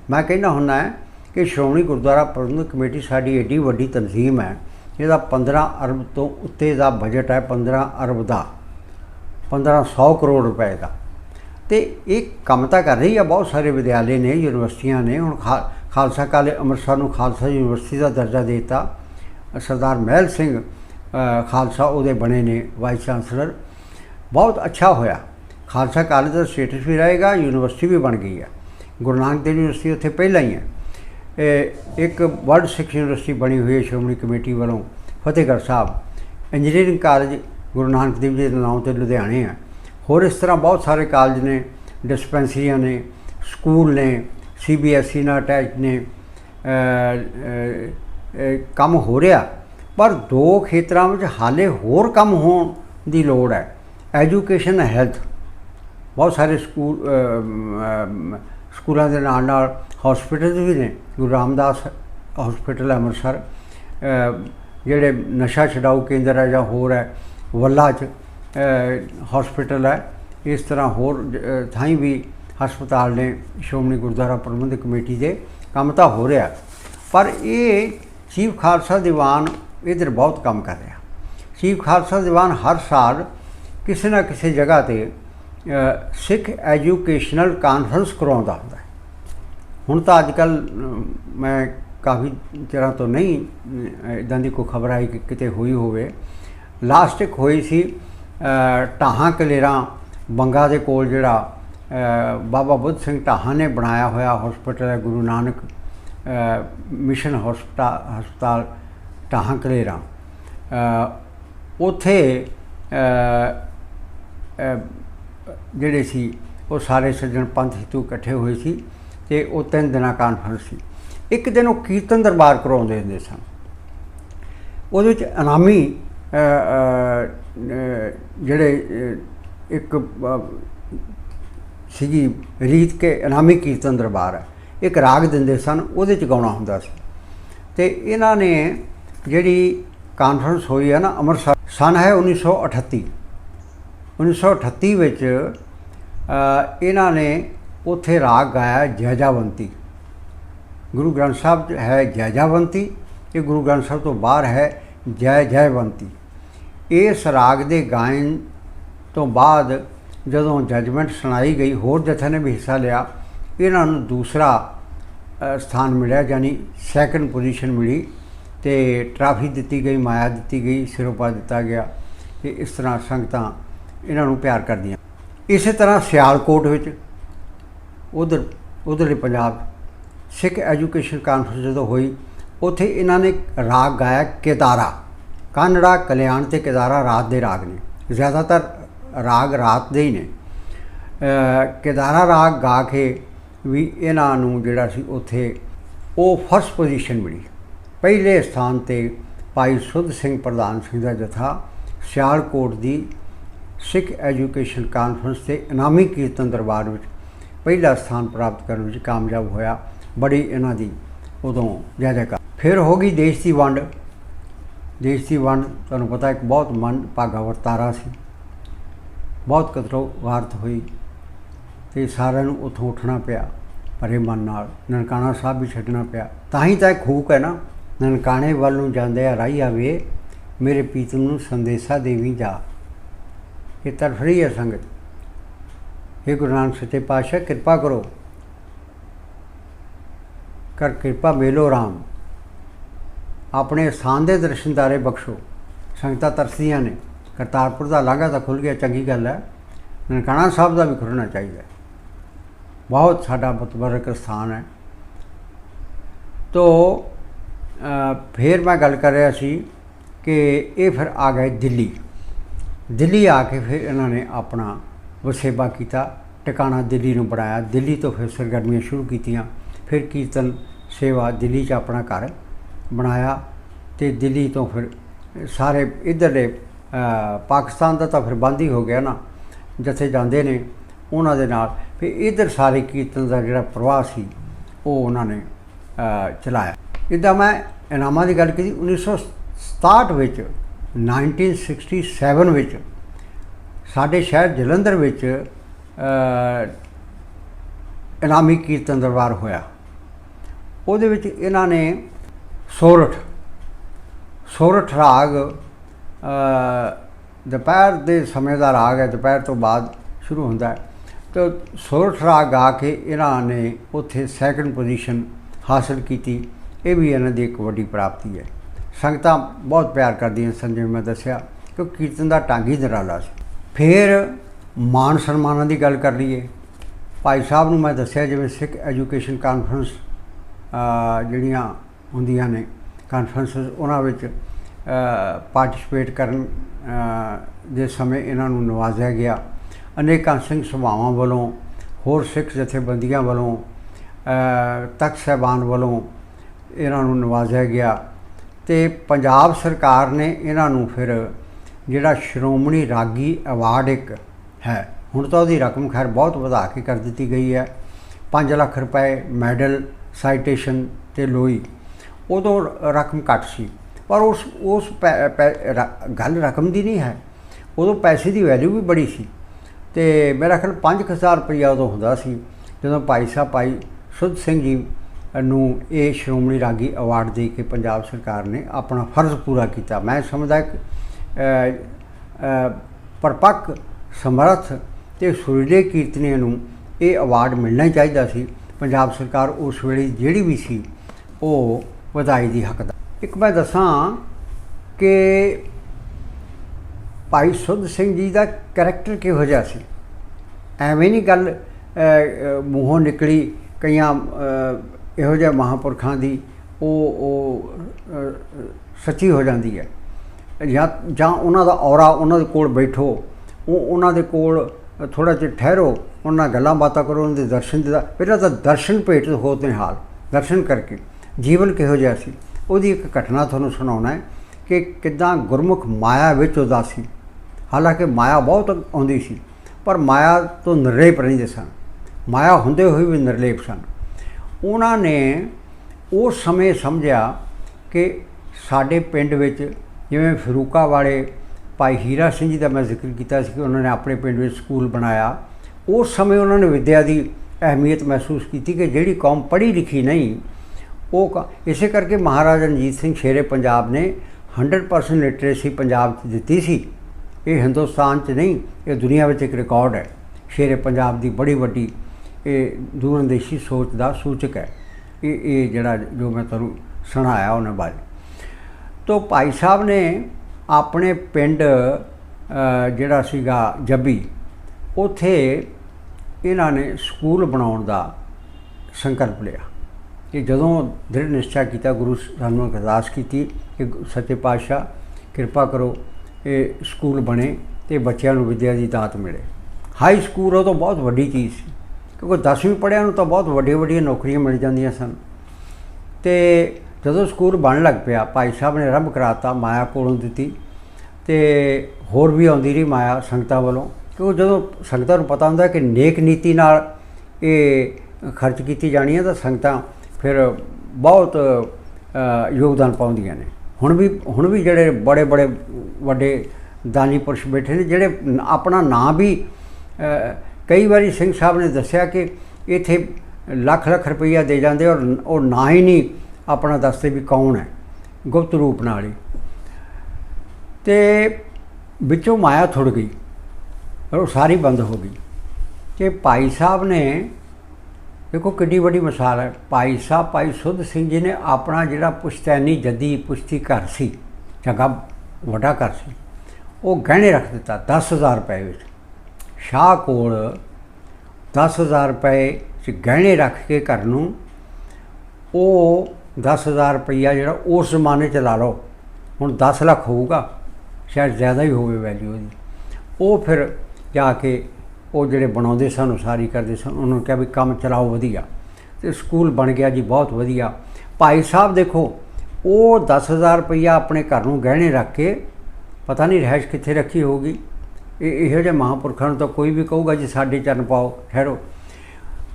ਮੈਂ ਕਹਿੰਦਾ ਹੁੰਦਾ ਹੈ ਕਿ ਸ਼੍ਰੋਮਣੀ ਗੁਰਦੁਆਰਾ ਪ੍ਰਬੰਧਕ ਕਮੇਟੀ ਸਾਡੀ ਏਡੀ ਵੱਡੀ ਤਨਜ਼ੀਮ ਹੈ। ਇਹਦਾ 15 ਅਰਬ ਤੋਂ ਉੱਤੇ ਦਾ ਬਜਟ ਹੈ 15 ਅਰਬ ਦਾ 1500 ਕਰੋੜ ਰੁਪਏ ਦਾ। ਤੇ ਇਹ ਕੰਮ ਤਾਂ ਕਰ ਰਹੀ ਆ, ਬਹੁਤ ਸਾਰੇ ਵਿਦਿਆਲੇ ਨੇ, ਯੂਨੀਵਰਸਿਟੀਆਂ ਨੇ, ਹੁਣ ਖਾ- ਖਾਲਸਾ ਕਾਲਜ ਅੰਮ੍ਰਿਤਸਰ ਨੂੰ ਖਾਲਸਾ ਯੂਨੀਵਰਸਿਟੀ ਦਾ ਦਰਜਾ ਦੇ ਦਿੱਤਾ। ਸਰਦਾਰ ਮਹਿਲ ਸਿੰਘ ਖਾਲਸਾ ਉਹਦੇ ਬਣੇ ਨੇ ਵਾਈਸ ਚਾਂਸਲਰ ਬਹੁਤ ਅੱਛਾ ਹੋਇਆ। ਖਾਲਸਾ ਕਾਲਜ ਦਾ ਸਟੇਟਸ ਵੀ ਰਹੇਗਾ, ਯੂਨੀਵਰਸਿਟੀ ਵੀ ਬਣ ਗਈ ਹੈ ਗੁਰੂ ਨਾਨਕ ਦੇਵ ਯੂਨੀਵਰਸਿਟੀ ਉੱਥੇ ਪਹਿਲਾਂ ਹੀ ਹੈ ਇੱਕ ਵਰਲਡ ਸਿੱਖ ਯੂਨੀਵਰਸਿਟੀ ਬਣੀ ਹੋਈ ਹੈ ਸ਼੍ਰੋਮਣੀ ਕਮੇਟੀ ਵੱਲੋਂ, ਫਤਿਹਗੜ੍ਹ ਸਾਹਿਬ। ਇੰਜੀਨੀਅਰਿੰਗ ਕਾਲਜ ਗੁਰੂ ਨਾਨਕ ਦੇਵ ਜੀ ਦੇ ਨਾਮ ਤੇ ਲੁਧਿਆਣੇ ਆ। ਹੋਰ ਇਸ ਤਰ੍ਹਾਂ ਬਹੁਤ ਸਾਰੇ ਕਾਲਜ ਨੇ ਡਿਸਪੈਂਸਰੀਆਂ ਨੇ ਸਕੂਲ ਨੇ ਸੀਬੀਐਸਈ ਨਾਲ ਅਟੈਚ ਨੇ ਕੰਮ ਹੋ ਰਿਹਾ। ਪਰ ਦੋ ਖੇਤਰਾਂ ਵਿੱਚ ਹਾਲੇ ਹੋਰ ਕੰਮ ਹੋਣ ਦੀ ਲੋੜ ਹੈ। ਐਜੂਕੇਸ਼ਨ ਹੈਲਥ ਬਹੁਤ ਸਾਰੇ ਸਕੂਲ ਸਕੂਲਾਂ ਦੇ ਨਾਲ ਨਾਲ ਹਸਪੀਟਲ ਵੀ ਨੇ, ਗੁਰੂ ਰਾਮਦਾਸ ਹਸਪੀਟਲ ਅੰਮ੍ਰਿਤਸਰ ਜਿਹੜੇ ਨਸ਼ਾ ਛਡਾਊ ਕੇਂਦਰ ਹੈ ਜਾਂ ਹੋਰ ਹੈ, ਵੱਲਾ ਚ ਹਸਪੀਟਲ ਹੈ, ਇਸ ਤਰ੍ਹਾਂ ਹੋਰ ਜ- ਥਾਈਂ ਵੀ ਹਸਪਤਾਲ ਨੇ ਸ਼੍ਰੋਮਣੀ ਗੁਰਦੁਆਰਾ ਪ੍ਰਬੰਧਕ ਕਮੇਟੀ ਦੇ ਕੰਮ ਤਾਂ ਹੋ ਰਿਹਾ, ਪਰ ਇਹ ਚੀਫ ਖਾਲਸਾ ਦੀਵਾਨ ਇਧਰ ਬਹੁਤ ਕੰਮ ਕਰ ਰਿਹਾ। ਚੀਫ ਖਾਲਸਾ ਦੀਵਾਨ ਹਰ ਸਾਲ ਕਿਸੇ ਨਾ ਕਿਸੇ ਜਗ੍ਹਾ ਤੇ ਸਿੱਖ ਐਜੂਕੇਸ਼ਨਲ ਕਾਨਫਰੰਸ ਕਰਵਾਉਂਦਾ ਹੁੰਦਾ ਹੁਣ ਤਾਂ ਅੱਜ ਕੱਲ ਮੈਂ ਕਾਫੀ ਚਿਰਾਂ ਤੋਂ ਨਹੀਂ ਇਦਾਂ ਦੀ ਕੋਈ ਖਬਰ ਆਈ ਕਿ ਕਿਤੇ ਹੋਈ ਹੋਵੇ। ਲਾਸਟ ਇੱਕ ਹੋਈ ਸੀ ਟਾਹਾਂ ਢਾਹਾਂ ਕਲੇਰਾਂ, ਬੰਗਾ ਦੇ ਕੋਲ ਜਿਹੜਾ ਬਾਬਾ ਬੁੱਧ ਸਿੰਘ ਟਾਹਾਂ ਨੇ ਬਣਾਇਆ ਹੋਇਆ ਹਸਪੀਟਲ ਹੈ, ਗੁਰੂ ਨਾਨਕ ਮਿਸ਼ਨ ਹਸਪਤਾਲ ਹਸਪਤਾਲ ਢਾਹਾਂ ਕਲੇਰਾਂ। ਉੱਥੇ ਜਿਹੜੇ ਸੀ, ਉਹ ਸਾਰੇ ਸੱਜਣ ਪੰਥ ਹਿੱਤੂ ਇਕੱਠੇ ਹੋਏ ਸੀ ਤੇ ਉਹ ਤਿੰਨ ਦਿਨਾਂ ਕਾਨਫਰੰਸ ਸੀ। ਇੱਕ ਦਿਨ ਉਹ ਕੀਰਤਨ ਦਰਬਾਰ ਕਰਾਉਂਦੇ ਹੁੰਦੇ ਸਨ। ਉਹਦੇ ਵਿੱਚ ਅਨਾਮੀ ਜਿਹੜੇ ਇੱਕ ਸੀਗੀ ਰੀਤ ਕੇ ਅਨਾਮੀ ਕੀਰਤਨ ਦਰਬਾਰ ਹੈ। ਇੱਕ ਰਾਗ ਦਿੰਦੇ ਸਨ, ਉਹਦੇ ਚ ਗਾਉਣਾ ਹੁੰਦਾ ਸੀ। ਤੇ ਇਹਨਾਂ ਨੇ ਜਿਹੜੀ ਕਾਨਫਰੰਸ ਹੋਈ ਹੈ ਨਾ, ਅੰਮ੍ਰਿਤਸਰ, ਸਨ ਹੈ 1938 1938 ਵਿੱਚ ਇਹਨਾਂ ਨੇ ਉੱਥੇ ਰਾਗ ਗਾਇਆ ਜੈਜਾਵੰਤੀ ਗੁਰੂ ਗ੍ਰੰਥ ਸਾਹਿਬ ਹੈ ਜੈਜਾਵੰਤੀ ਇਹ ਗੁਰੂ ਗ੍ਰੰਥ ਸਾਹਿਬ ਤੋਂ ਬਾਹਰ ਹੈ ਜੈ ਜੈਵੰਤੀ ਇਸ ਰਾਗ ਦੇ ਗਾਇਨ ਤੋਂ ਬਾਅਦ ਜਦੋਂ ਜਜਮੈਂਟ ਸੁਣਾਈ ਗਈ, ਹੋਰ ਜਥਿਆਂ ਨੇ ਵੀ ਹਿੱਸਾ ਲਿਆ, ਇਹਨਾਂ ਨੂੰ ਦੂਸਰਾ ਸਥਾਨ ਮਿਲਿਆ, ਯਾਨੀ ਸੈਕੰਡ ਪੋਜੀਸ਼ਨ ਮਿਲੀ ਤੇ ਟਰਾਫੀ ਦਿੱਤੀ ਗਈ, ਮਾਇਆ ਦਿੱਤੀ ਗਈ, ਸਿਰੋਪਾ ਦਿੱਤਾ ਗਿਆ ਤੇ ਇਸ ਤਰ੍ਹਾਂ ਸੰਗਤਾਂ ਇਹਨਾਂ ਨੂੰ ਪਿਆਰ ਕਰਦੀਆਂ। ਇਸੇ ਤਰ੍ਹਾਂ ਸਿਆਲਕੋਟ ਵਿੱਚ, ਉਧਰ, ਉਧਰਲੇ ਪੰਜਾਬ, ਸਿੱਖ ਐਜੂਕੇਸ਼ਨ ਕਾਨਫਰੰਸ ਜਦੋਂ ਹੋਈ, ਉੱਥੇ ਇਹਨਾਂ ਨੇ ਰਾਗ ਗਾਇਆ ਕੇਦਾਰਾ। ਕਾਨੜਾ ਕਲਿਆਣ ਤੇ ਕੇਦਾਰਾ ਰਾਤ ਦੇ ਰਾਗ ਨੇ। ਜ਼ਿਆਦਾਤਰ ਰਾਗ ਰਾਤ ਦੇ ਹੀ ਨੇ। ਕੇਦਾਰਾ ਰਾਗ ਗਾ ਕੇ ਵੀ ਇਹਨਾਂ ਨੂੰ ਜਿਹੜਾ ਸੀ ਉੱਥੇ ਉਹ ਫਸਟ ਪੋਜੀਸ਼ਨ ਮਿਲੀ। ਪਹਿਲੇ ਸਥਾਨ ਤੇ ਭਾਈ ਸੁਧ ਸਿੰਘ ਪ੍ਰਧਾਨ ਸਿੰਘ ਦਾ ਜਥਾ ਸਿਆਲਕੋਟ ਦੀ ਸਿੱਖ ਐਜੂਕੇਸ਼ਨ ਕਾਨਫਰੰਸ ਤੇ ਇਨਾਮੀ ਕੀਰਤਨ ਦਰਬਾਰ ਵਿੱਚ ਪਹਿਲਾ ਸਥਾਨ ਪ੍ਰਾਪਤ ਕਰਨ ਵਿੱਚ ਕਾਮਯਾਬ ਹੋਇਆ। ਬੜੀ ਇਹਨਾਂ ਦੀ ਉਦੋਂ ਜੈ ਜੈਕਾਰ ਫਿਰ ਹੋ ਗਈ ਦੇਸ਼ ਦੀ ਵੰਡ। ਦੇਸ਼ ਦੀ ਵੰਡ, ਤੁਹਾਨੂੰ ਪਤਾ ਇੱਕ ਬਹੁਤ ਮਨ ਭਾਗਾ ਵਰਤਾਰਾ ਸੀ। ਬਹੁਤ ਕਤਰੋ ਵਾਰਤ ਹੋਈ ਤੇ ਸਾਰਿਆਂ ਨੂੰ ਉਥੋਂ ਉੱਠਣਾ ਪਿਆ, ਭਰੇ ਮਨ ਨਾਲ। ਨਨਕਾਣਾ ਸਾਹਿਬ ਵੀ ਛੱਡਣਾ ਪਿਆ। ਤਾਂ ਹੀ ਤਾਂ ਇੱਕ ਹੂਕ ਹੈ ਨਾ, ਨਨਕਾਣੇ ਵੱਲ ਨੂੰ ਜਾਂਦੇ ਆ, ਰਾਈ ਆਵੇ, ਮੇਰੇ ਪੀਤਮ ਨੂੰ ਸੰਦੇਸ਼ਾ ਦੇਵੀ ਜਾ। ਇਹ ਤਰਫੜੀ ਹੈ ਸੰਗਤ। ਇਹ ਗੁਰੂ ਨਾਨਕ ਸੱਚੇ ਪਾਤਸ਼ਾਹ, ਕਿਰਪਾ ਕਰੋ। ਕਰ ਕਿਰਪਾ ਮੇਲੋ ਰਾਮ। ਆਪਣੇ ਸਥਾਨ ਦੇ ਦਰਸ਼ਨਦਾਰੇ ਬਖਸ਼ੋ। ਸੰਗਤਾਂ ਤਰਸਦੀਆਂ ਨੇ। ਕਰਤਾਰਪੁਰ ਦਾ ਲਾਂਘਾ ਤਾਂ ਖੁੱਲ ਗਿਆ, ਚੰਗੀ ਗੱਲ ਹੈ। ਨਨਕਾਣਾ ਸਾਹਿਬ ਦਾ ਵੀ ਖੁੱਲ੍ਹਣਾ ਚਾਹੀਦਾ ਬਹੁਤ ਸਾਡਾ ਮੁਤਬਰਕ ਸਥਾਨ ਹੈ। ਤੋ ਫਿਰ ਮੈਂ ਗੱਲ ਕਰ ਰਿਹਾ ਸੀ ਕਿ ਇਹ ਫਿਰ ਆ ਗਏ ਦਿੱਲੀ। ਦਿੱਲੀ ਆ ਕੇ ਫਿਰ ਇਹਨਾਂ ਨੇ ਆਪਣਾ ਵਸੇਬਾ ਕੀਤਾ, ਟਿਕਾਣਾ ਦਿੱਲੀ ਨੂੰ ਬਣਾਇਆ। ਦਿੱਲੀ ਤੋਂ ਫਿਰ ਸਰਗਰਮੀਆਂ ਸ਼ੁਰੂ ਕੀਤੀਆਂ। ਫਿਰ ਕੀਰਤਨ ਸੇਵਾ ਦਿੱਲੀ 'ਚ ਆਪਣਾ ਘਰ ਬਣਾਇਆ ਤੇ ਦਿੱਲੀ ਤੋਂ ਫਿਰ ਸਾਰੇ ਇਧਰਲੇ ਪਾਕਿਸਤਾਨ ਦਾ ਤਾਂ ਫਿਰ ਬੰਦ ਹੀ ਹੋ ਗਿਆ ਨਾ, ਜਿੱਥੇ ਜਾਂਦੇ ਨੇ ਉਹਨਾਂ ਦੇ ਨਾਲ। ਫਿਰ ਇਧਰ ਸਾਰੇ ਕੀਰਤਨ ਦਾ ਜਿਹੜਾ ਪ੍ਰਵਾਹ ਸੀ, ਉਹ ਉਹਨਾਂ ਨੇ ਚਲਾਇਆ। ਇੱਦਾਂ ਮੈਂ ਇਨਾਮਾਂ ਦੀ ਗੱਲ ਕੀਤੀ 1967 ਵਿੱਚ 1967 ਵਿੱਚ ਸਾਡੇ ਸ਼ਹਿਰ ਜਲੰਧਰ ਵਿੱਚ ਇਨਾਮੀ ਕੀਰਤਨ ਦਰਬਾਰ ਹੋਇਆ। ਉਹਦੇ ਵਿੱਚ ਇਹਨਾਂ ਨੇ ਸੋਰਠ ਸੋਰਠ ਰਾਗ ਦੁਪਹਿਰ ਦੇ ਸਮੇਂ ਦਾ ਰਾਗ ਹੈ, ਦੁਪਹਿਰ ਤੋਂ ਬਾਅਦ ਸ਼ੁਰੂ ਹੁੰਦਾ ਹੈ। ਤੇ ਸੋਰਠ ਰਾਗ ਗਾ ਕੇ ਇਹਨਾਂ ਨੇ ਉੱਥੇ ਸੈਕੰਡ ਪੋਜੀਸ਼ਨ ਹਾਸਲ ਕੀਤੀ। ਇਹ ਵੀ ਇਹਨਾਂ ਦੀ ਇੱਕ ਵੱਡੀ ਪ੍ਰਾਪਤੀ ਹੈ। ਸੰਗਤਾਂ ਬਹੁਤ ਪਿਆਰ ਕਰਦੀਆਂ ਸਨ, ਜਿਵੇਂ ਮੈਂ ਦੱਸਿਆ ਕਿ ਕੀਰਤਨ ਦਾ ਟਾਂਗੀ ਨਿਰਾਲਾ ਸੀ। ਫਿਰ ਮਾਨ ਸਨਮਾਨਾਂ ਦੀ ਗੱਲ ਕਰ ਲਈਏ। ਭਾਈ ਸਾਹਿਬ ਨੂੰ ਮੈਂ ਦੱਸਿਆ, ਜਿਵੇਂ ਸਿੱਖ ਐਜੂਕੇਸ਼ਨ ਕਾਨਫਰੰਸ ਜਿਹੜੀਆਂ ਹੁੰਦੀਆਂ ਨੇ, ਕਾਨਫਰੰਸਸ, ਉਹਨਾਂ ਵਿੱਚ ਪਾਰਟਿਸਿਪੇਟ ਕਰਨ ਦੇ ਸਮੇਂ ਇਹਨਾਂ ਨੂੰ ਨਵਾਜ਼ਿਆ ਗਿਆ। ਅਨੇਕਾਂ ਸਿੰਘ ਸਭਾਵਾਂ ਵੱਲੋਂ, ਹੋਰ ਸਿੱਖ ਜਥੇਬੰਦੀਆਂ ਵੱਲੋਂ ਤਖਤ ਸਾਹਿਬਾਨ ਵੱਲੋਂ ਇਹਨਾਂ ਨੂੰ ਨਵਾਜ਼ਿਆ ਗਿਆ। ਤੇ ਪੰਜਾਬ ਸਰਕਾਰ ਨੇ ਇਹਨਾਂ ਨੂੰ ਫਿਰ ਜਿਹੜਾ ਸ਼੍ਰੋਮਣੀ ਰਾਗੀ ਅਵਾਰਡ ਇੱਕ ਹੈ, ਹੁਣ ਤਾਂ ਉਹਦੀ ਰਕਮ ਖੈਰ ਬਹੁਤ ਵਧਾ ਕੇ ਕਰ ਦਿੱਤੀ ਗਈ ਹੈ। 5 ਲੱਖ ਰੁਪਏ ਮੈਡਲ ਸਾਈਟੇਸ਼ਨ ਤੇ ਲੋਈ ਉਦੋਂ ਰਕਮ ਘੱਟ ਸੀ। ਪਰ ਉਸ ਉਸ ਪੈ- ਪੈ- ਰ- ਗੱਲ ਰਕਮ ਦੀ ਨਹੀਂ ਹੈ। ਉਦੋਂ ਪੈਸੇ ਦੀ ਵੈਲਿਊ ਵੀ ਬੜੀ ਸੀ ਤੇ ਮੇਰਾ ਖਿਆਲ 5000 ਰੁਪਈਆ ਉਦੋਂ ਹੁੰਦਾ ਸੀ। ਜਦੋਂ ਭਾਈ ਸਾਹਿਬ, ਭਾਈ ਸੁਧ ਸਿੰਘ ਜੀ ਨੂੰ ਇਹ ਸ਼੍ਰੋਮਣੀ ਰਾਗੀ ਅਵਾਰਡ ਦੇ ਕੇ ਪੰਜਾਬ ਸਰਕਾਰ ਨੇ ਆਪਣਾ ਫਰਜ਼ ਪੂਰਾ ਕੀਤਾ। ਮੈਂ ਸਮਝਦਾ ਕਿ ਅ, ਪਰਪੱਕ ਸਮਰੱਥ ਤੇ ਸੁਰੀਲੇ ਕੀਰਤਨੀਆਂ ਨੂੰ ਇਹ ਅਵਾਰਡ ਮਿਲਣਾ ਹੀ ਚਾਹੀਦਾ ਸੀ। ਪੰਜਾਬ ਸਰਕਾਰ ਉਸ ਵੇਲੇ ਜਿਹੜੀ ਵੀ ਸੀ ਉਹ ਵਧਾਈ ਦੀ ਹੱਕਦਾਰ ਇੱਕ ਮੈਂ ਦੱਸਾਂ ਕਿ ਭਾਈ ਸੁੱਧ ਸਿੰਘ ਜੀ ਦਾ ਕੈਰੈਕਟਰ ਕਿਹੋ ਜਿਹਾ ਸੀ? ਐਵੇਂ ਨਹੀਂ ਗੱਲ ਮੂੰਹੋਂ ਨਿਕਲੀ ਕਈਆਂ ਇਹੋ ਜਿਹੇ ਮਹਾਪੁਰਖਾਂ ਦੀ ਉਹ ਉਹ ਸੱਚੀ ਹੋ ਜਾਂਦੀ ਹੈ। ਜਾਂ ਜਾਂ ਉਹਨਾਂ ਦਾ ਔਰਾ ਉਹਨਾਂ ਦੇ ਕੋਲ ਬੈਠੋ, ਉਹ ਉਹਨਾਂ ਦੇ ਕੋਲ ਥੋੜਾ ਜਿਹਾ ਠਹਿਰੋ, ਉਹਨਾਂ ਨਾਲ ਗੱਲਾਂ ਬਾਤਾਂ ਕਰੋ, ਉਹਨਾਂ ਦੇ ਦਰਸ਼ਨ ਦੇ ਪਹਿਲਾਂ ਤਾਂ ਦਰਸ਼ਨ ਭੇਟ ਹੋਤੇ ਹਾਲ, ਦਰਸ਼ਨ ਕਰਕੇ। ਜੀਵਨ ਕਿਹੋ ਜਿਹਾ ਸੀ? ਉਹਦੀ ਇੱਕ ਘਟਨਾ ਤੁਹਾਨੂੰ ਸੁਣਾਉਣਾ ਹੈ ਕਿ ਕਿਦਾਂ ਗੁਰਮੁਖ ਮਾਇਆ ਵਿੱਚ ਉਦਾਸੀ। ਹਾਲਾਂਕਿ ਮਾਇਆ ਬਹੁਤ ਆਉਂਦੀ ਸੀ, ਪਰ ਮਾਇਆ ਤੋਂ ਨਿਰਲੇਪ ਰਹਿੰਦੇ ਸਨ। ਮਾਇਆ ਹੁੰਦੇ ਹੋਏ ਵੀ ਨਿਰਲੇਪ ਸਨ। ਉਹਨਾਂ ਨੇ ਉਸ ਸਮੇਂ ਸਮਝਿਆ ਕਿ ਸਾਡੇ ਪਿੰਡ ਵਿੱਚ ਜਿਵੇਂ ਫਰੂਕਾ ਵਾਲੇ ਭਾਈ ਹੀਰਾ ਸਿੰਘ ਜੀ ਦਾ ਮੈਂ ਜ਼ਿਕਰ ਕੀਤਾ ਸੀ ਕਿ ਉਹਨਾਂ ਨੇ ਆਪਣੇ ਪਿੰਡ ਵਿੱਚ ਸਕੂਲ ਬਣਾਇਆ। ਉਸ ਸਮੇਂ ਉਹਨਾਂ ਨੇ ਵਿੱਦਿਆ ਦੀ ਅਹਿਮੀਅਤ ਮਹਿਸੂਸ ਕੀਤੀ ਕਿ ਜਿਹੜੀ ਕੌਮ ਪੜ੍ਹੀ ਲਿਖੀ ਨਹੀਂ, ਉਹ ਕ- ਇਸੇ ਕਰਕੇ ਮਹਾਰਾਜਾ ਰਣਜੀਤ ਸਿੰਘ ਸ਼ੇਰੇ ਪੰਜਾਬ ਨੇ 100% ਲਿਟਰੇਸੀ ਪੰਜਾਬ 'ਚ ਦਿੱਤੀ ਸੀ। ਇਹ ਹਿੰਦੁਸਤਾਨ 'ਚ ਨਹੀਂ, ਇਹ ਦੁਨੀਆ ਵਿੱਚ ਇੱਕ ਰਿਕਾਰਡ ਹੈ। ਸ਼ੇਰੇ ਪੰਜਾਬ ਦੀ ਬੜੀ ਵੱਡੀ ਇਹ ਦੂਰਅੰਦੇਸ਼ੀ ਸੋਚ ਦਾ ਸੂਚਕ ਹੈ। ਇਹ ਇਹ ਜਿਹੜਾ ਜੋ ਮੈਂ ਤੁਹਾਨੂੰ ਸੁਣਾਇਆ ਉਹਨਾਂ ਬਾਰੇ। ਤੋ ਭਾਈ ਸਾਹਿਬ ਨੇ ਆਪਣੇ ਪਿੰਡ ਜਿਹੜਾ ਸੀਗਾ ਜੱਬੀ, ਉਥੇ ਇਹਨਾਂ ਨੇ ਸਕੂਲ ਬਣਾਉਣ ਦਾ ਸੰਕਲਪ ਲਿਆ। ਕਿ ਜਦੋਂ ਦ੍ਰਿੜ ਨਿਸ਼ਚਾ ਕੀਤਾ, ਗੁਰੂ ਸਾਨੂੰ ਅਰਦਾਸ ਕੀਤੀ ਕਿ ਸੱਚੇ ਪਾਤਸ਼ਾਹ, ਕਿਰਪਾ ਕਰੋ ਇਹ ਸਕੂਲ ਬਣੇ ਤੇ ਬੱਚਿਆਂ ਨੂੰ ਵਿਦਿਆ ਦੀ ਦਾਤ ਮਿਲੇ। ਹਾਈ ਸਕੂਲ ਉਹ ਤਾਂ ਬਹੁਤ ਵੱਡੀ ਚੀਜ਼ ਸੀ। ਕਿਉਂਕਿ 10ਵੀਂ ਪੜ੍ਹਿਆਂ ਨੂੰ ਤਾਂ ਬਹੁਤ ਵੱਡੀਆਂ ਵੱਡੀਆਂ ਨੌਕਰੀਆਂ ਮਿਲ ਜਾਂਦੀਆਂ ਸਨ। ਤੇ ਜਦੋਂ ਸਕੂਲ ਬਣਨ ਲੱਗ ਪਿਆ, ਭਾਈ ਸਾਹਿਬ ਨੇ ਆਰੰਭ ਕਰਾਤਾ, ਮਾਇਆ ਕੋਲੋਂ ਦਿੱਤੀ ਤੇ ਹੋਰ ਵੀ ਆਉਂਦੀ ਰਹੀ ਮਾਇਆ ਸੰਗਤਾਂ ਵੱਲੋਂ। ਕਿਉਂਕਿ ਜਦੋਂ ਸੰਗਤਾਂ ਨੂੰ ਪਤਾ ਹੁੰਦਾ ਕਿ ਨੇਕ ਨੀਤੀ ਨਾਲ ਇਹ ਖਰਚ ਕੀਤੀ ਜਾਣੀ ਹੈ, ਤਾਂ ਸੰਗਤਾਂ ਫਿਰ ਬਹੁਤ ਯੋਗਦਾਨ ਪਾਉਂਦੀਆਂ ਨੇ। ਹੁਣ ਵੀ ਹੁਣ ਵੀ ਜਿਹੜੇ ਬੜੇ ਬੜੇ ਵੱਡੇ ਦਾਨੀ ਪੁਰਸ਼ ਬੈਠੇ ਨੇ, ਜਿਹੜੇ ਆਪਣਾ ਨਾਂ ਵੀ ਕਈ ਵਾਰੀ ਸਿੰਘ ਸਾਹਿਬ ਨੇ ਦੱਸਿਆ ਕਿ ਇੱਥੇ ਲੱਖ ਲੱਖ ਰੁਪਈਆ ਦੇ ਜਾਂਦੇ ਔਰ ਉਹ ਨਾ ਹੀ ਨਹੀਂ ਆਪਣਾ ਦੱਸਦੇ ਵੀ ਕੌਣ ਹੈ, ਗੁਪਤ ਰੂਪ ਨਾਲ ਹੀ। ਤੇ ਵਿੱਚੋਂ ਮਾਇਆ ਥੁੜ ਗਈ ਔਰ ਉਹ ਸਾਰੀ ਬੰਦ ਹੋ ਗਈ। ਕਿ ਭਾਈ ਸਾਹਿਬ ਨੇ, ਦੇਖੋ ਕਿੱਡੀ ਵੱਡੀ ਮਿਸਾਲ ਹੈ, ਭਾਈ ਸਾਹਿਬ, ਭਾਈ ਸੁੱਧ ਸਿੰਘ ਜੀ ਨੇ ਆਪਣਾ ਜਿਹੜਾ ਪੁਸ਼ਤੈਨੀ ਜੱਦੀ ਪੁਸ਼ਤੀ ਘਰ ਸੀ ਚੰਗਾ ਵੱਡਾ ਘਰ ਸੀ, ਉਹ ਗਹਿਣੇ ਰੱਖ ਦਿੱਤਾ 10000 ਰੁਪਏ ਵਿੱਚ। ਸ਼ਾਹ ਕੋਲ 10000 ਰੁਪਏ ਚ ਗਹਿਣੇ ਰੱਖ ਕੇ ਘਰ ਨੂੰ, ਉਹ 10000 ਰੁਪਈਆ ਜਿਹੜਾ ਉਸ ਜ਼ਮਾਨੇ ਚ ਲਾ ਲਓ, ਹੁਣ 10 ਲੱਖ ਹੋਊਗਾ, ਸ਼ਾਇਦ ਜ਼ਿਆਦਾ ਹੀ ਹੋਵੇ ਵੈਲਿਊ ਉਹਦੀ। ਉਹ ਫਿਰ ਜਾ ਕੇ ਉਹ ਜਿਹੜੇ ਬਣਾਉਂਦੇ ਸਨ ਉਸਾਰੀ ਕਰਦੇ ਸਨ, ਉਹਨਾਂ ਨੂੰ ਕਿਹਾ ਵੀ ਕੰਮ ਚਲਾਓ ਵਧੀਆ। ਤੇ ਸਕੂਲ ਬਣ ਗਿਆ ਜੀ, ਬਹੁਤ ਵਧੀਆ। ਭਾਈ ਸਾਹਿਬ ਦੇਖੋ, ਉਹ 10000 ਰੁਪਈਆ ਆਪਣੇ ਘਰ ਨੂੰ ਗਹਿਣੇ ਰੱਖ ਕੇ, ਪਤਾ ਨਹੀਂ ਰਹਿਸ਼ ਕਿੱਥੇ ਰੱਖੀ ਹੋਊਗੀ। ਇਹ ਇਹੋ ਜਿਹੇ ਮਹਾਂਪੁਰਖਾਂ ਨੂੰ ਤਾਂ ਕੋਈ ਵੀ ਕਹੂਗਾ ਜੀ ਸਾਡੇ ਚਰਨ ਪਾਓ, ਠਹਿਰੋ।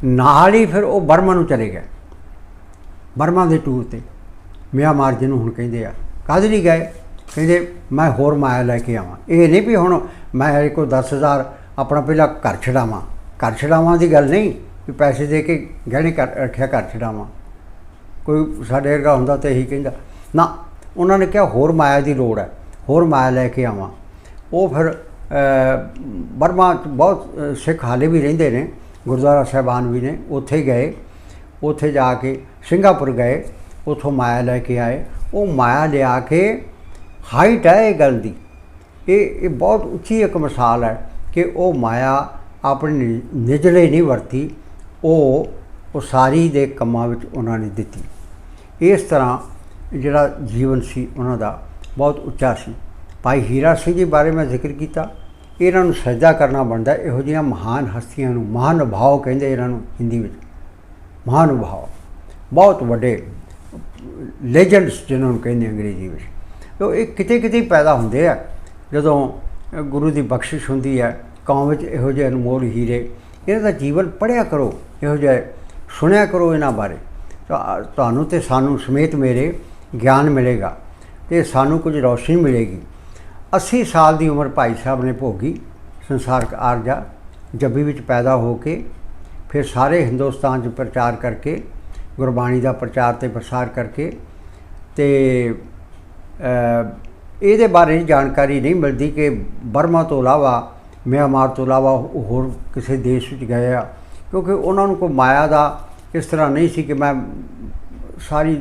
ਨਾਲ ਹੀ ਫਿਰ ਉਹ ਬਰਮਾ ਨੂੰ ਚਲੇ ਗਏ। ਬਰਮਾ ਦੇ ਟੂਰ ਤੇ। ਮਿਆਂਮਾਰ ਜਿਹਨੂੰ ਹੁਣ ਕਹਿੰਦੇ ਆ, ਕਾਹਦੇ ਲਈ ਗਏ? ਕਹਿੰਦੇ, ਮੈਂ ਹੋਰ ਮਾਇਆ ਲੈ ਕੇ ਆਵਾਂ। ਇਹ ਨਹੀਂ ਵੀ ਹੁਣ ਮੈਂ ਕੋਈ ਕੋ 10000 ਆਪਣਾ ਪਹਿਲਾਂ ਘਰ ਛਡਾਵਾਂ। ਘਰ ਛਡਾਵਾਂ ਦੀ ਗੱਲ ਨਹੀਂ ਵੀ ਪੈਸੇ ਦੇ ਕੇ ਗਹਿਣੇ ਕਰ ਰੱਖਿਆ ਘਰ ਛਡਾਵਾਂ। ਕੋਈ ਸਾਡੇ ਵਰਗਾ ਹੁੰਦਾ ਤਾਂ ਇਹੀ ਕਹਿੰਦਾ। ਨਾ, ਉਹਨਾਂ ਨੇ ਕਿਹਾ ਹੋਰ ਮਾਇਆ ਦੀ ਲੋੜ ਹੈ, ਹੋਰ ਮਾਇਆ ਲੈ ਕੇ ਆਵਾਂ। ਉਹ ਫਿਰ ਬਰਮਾ ਬਹੁਤ ਸਿੱਖ ਹਾਲੇ ਵੀ ਰਹਿੰਦੇ ਨੇ, ਗੁਰਦੁਆਰਾ ਸਾਹਿਬਾਨ ਵੀ ਨੇ, ਉੱਥੇ ਗਏ। ਉੱਥੇ ਜਾ ਕੇ ਸਿੰਗਾਪੁਰ ਗਏ, ਉਥੋਂ ਮਾਇਆ ਲੈ ਕੇ ਆਏ। ਉਹ ਮਾਇਆ ਲਿਆ ਕੇ ਹਾਈਟ ਹੈ ਇਹ ਗੱਲ ਦੀ। ਇਹ ਇਹ ਬਹੁਤ ਉੱਚੀ ਇੱਕ ਮਿਸਾਲ ਹੈ ਕਿ ਉਹ ਮਾਇਆ ਆਪਣੇ ਨਿ- ਨਿਜਲੇ ਨਹੀਂ ਵਰਤੀ, ਉਹ ਉਹ ਸਾਰੀ ਦੇ ਕੰਮਾਂ ਵਿੱਚ ਉਹਨਾਂ ਨੇ ਦਿੱਤੀ। ਇਸ ਤਰ੍ਹਾਂ ਜਿਹੜਾ ਜੀਵਨ ਸੀ ਉਹਨਾਂ ਦਾ ਬਹੁਤ ਉੱਚਾ ਸੀ। ਭਾਈ ਹੀਰਾ ਸਿੰਘ ਜੀ ਬਾਰੇ ਮੈਂ ਜ਼ਿਕਰ ਕੀਤਾ। ਇਹਨਾਂ ਨੂੰ ਸਜਦਾ ਕਰਨਾ ਬਣਦਾ, ਇਹੋ ਜਿਹੀਆਂ ਮਹਾਨ ਹਸਤੀਆਂ ਨੂੰ ਮਹਾਨੁਭਾਵ ਕਹਿੰਦੇ ਇਹਨਾਂ ਨੂੰ ਹਿੰਦੀ ਵਿੱਚ। ਮਹਾਨੁਭਾਵ ਬਹੁਤ ਵੱਡੇ ਲੈਜੈਂਡਸ ਜਿਹਨਾਂ ਨੂੰ ਕਹਿੰਦੇ ਅੰਗਰੇਜ਼ੀ ਵਿੱਚ। ਤੋ ਇਹ ਕਿਤੇ ਕਿਤੇ ਪੈਦਾ ਹੁੰਦੇ ਆ। ਜਦੋਂ ਗੁਰੂ ਦੀ ਬਖਸ਼ਿਸ਼ ਹੁੰਦੀ ਹੈ, ਕੌਮ ਵਿੱਚ ਇਹੋ ਜਿਹੇ ਅਨਮੋਲ ਹੀਰੇ, ਇਹਨਾਂ ਦਾ ਜੀਵਨ ਪੜ੍ਹਿਆ ਕਰੋ, ਇਹੋ ਜਿਹੇ ਸੁਣਿਆ ਕਰੋ ਇਹਨਾਂ ਬਾਰੇ। ਤੁਹਾਨੂੰ ਤੇ ਸਾਨੂੰ ਸਮੇਤ ਮੇਰੇ ਗਿਆਨ ਮਿਲੇਗਾ ਤੇ ਸਾਨੂੰ ਕੁਝ ਰੌਸ਼ਨੀ ਮਿਲੇਗੀ। 80 ਸਾਲ ਦੀ ਉਮਰ ਭਾਈ ਸਾਹਿਬ ਨੇ ਭੋਗੀ, ਸੰਸਾਰਕ ਆਰਜਾ, ਜੱਬੀ ਵਿੱਚ ਪੈਦਾ ਹੋ ਕੇ ਫਿਰ ਸਾਰੇ ਹਿੰਦੁਸਤਾਨ 'ਚ ਪ੍ਰਚਾਰ ਕਰਕੇ, ਗੁਰਬਾਣੀ ਦਾ ਪ੍ਰਚਾਰ ਤੇ ਪ੍ਰਸਾਰ ਕਰਕੇ ਤੇ ਇਹਦੇ ਬਾਰੇ ਜਾਣਕਾਰੀ ਨਹੀਂ ਮਿਲਦੀ ਕਿ ਬਰਮਾ ਤੋਂ ਇਲਾਵਾ, ਮਿਆਂਮਾਰ ਤੋਂ ਇਲਾਵਾ ਉਹ ਹੋਰ ਕਿਸੇ ਦੇਸ਼ ਵਿੱਚ ਗਏ ਆ। ਕਿਉਂਕਿ ਉਹਨਾਂ ਨੂੰ ਕੋਈ ਮਾਇਆ ਦਾ ਇਸ ਤਰ੍ਹਾਂ ਨਹੀਂ ਸੀ ਕਿ ਮੈਂ ਸਾਰੀ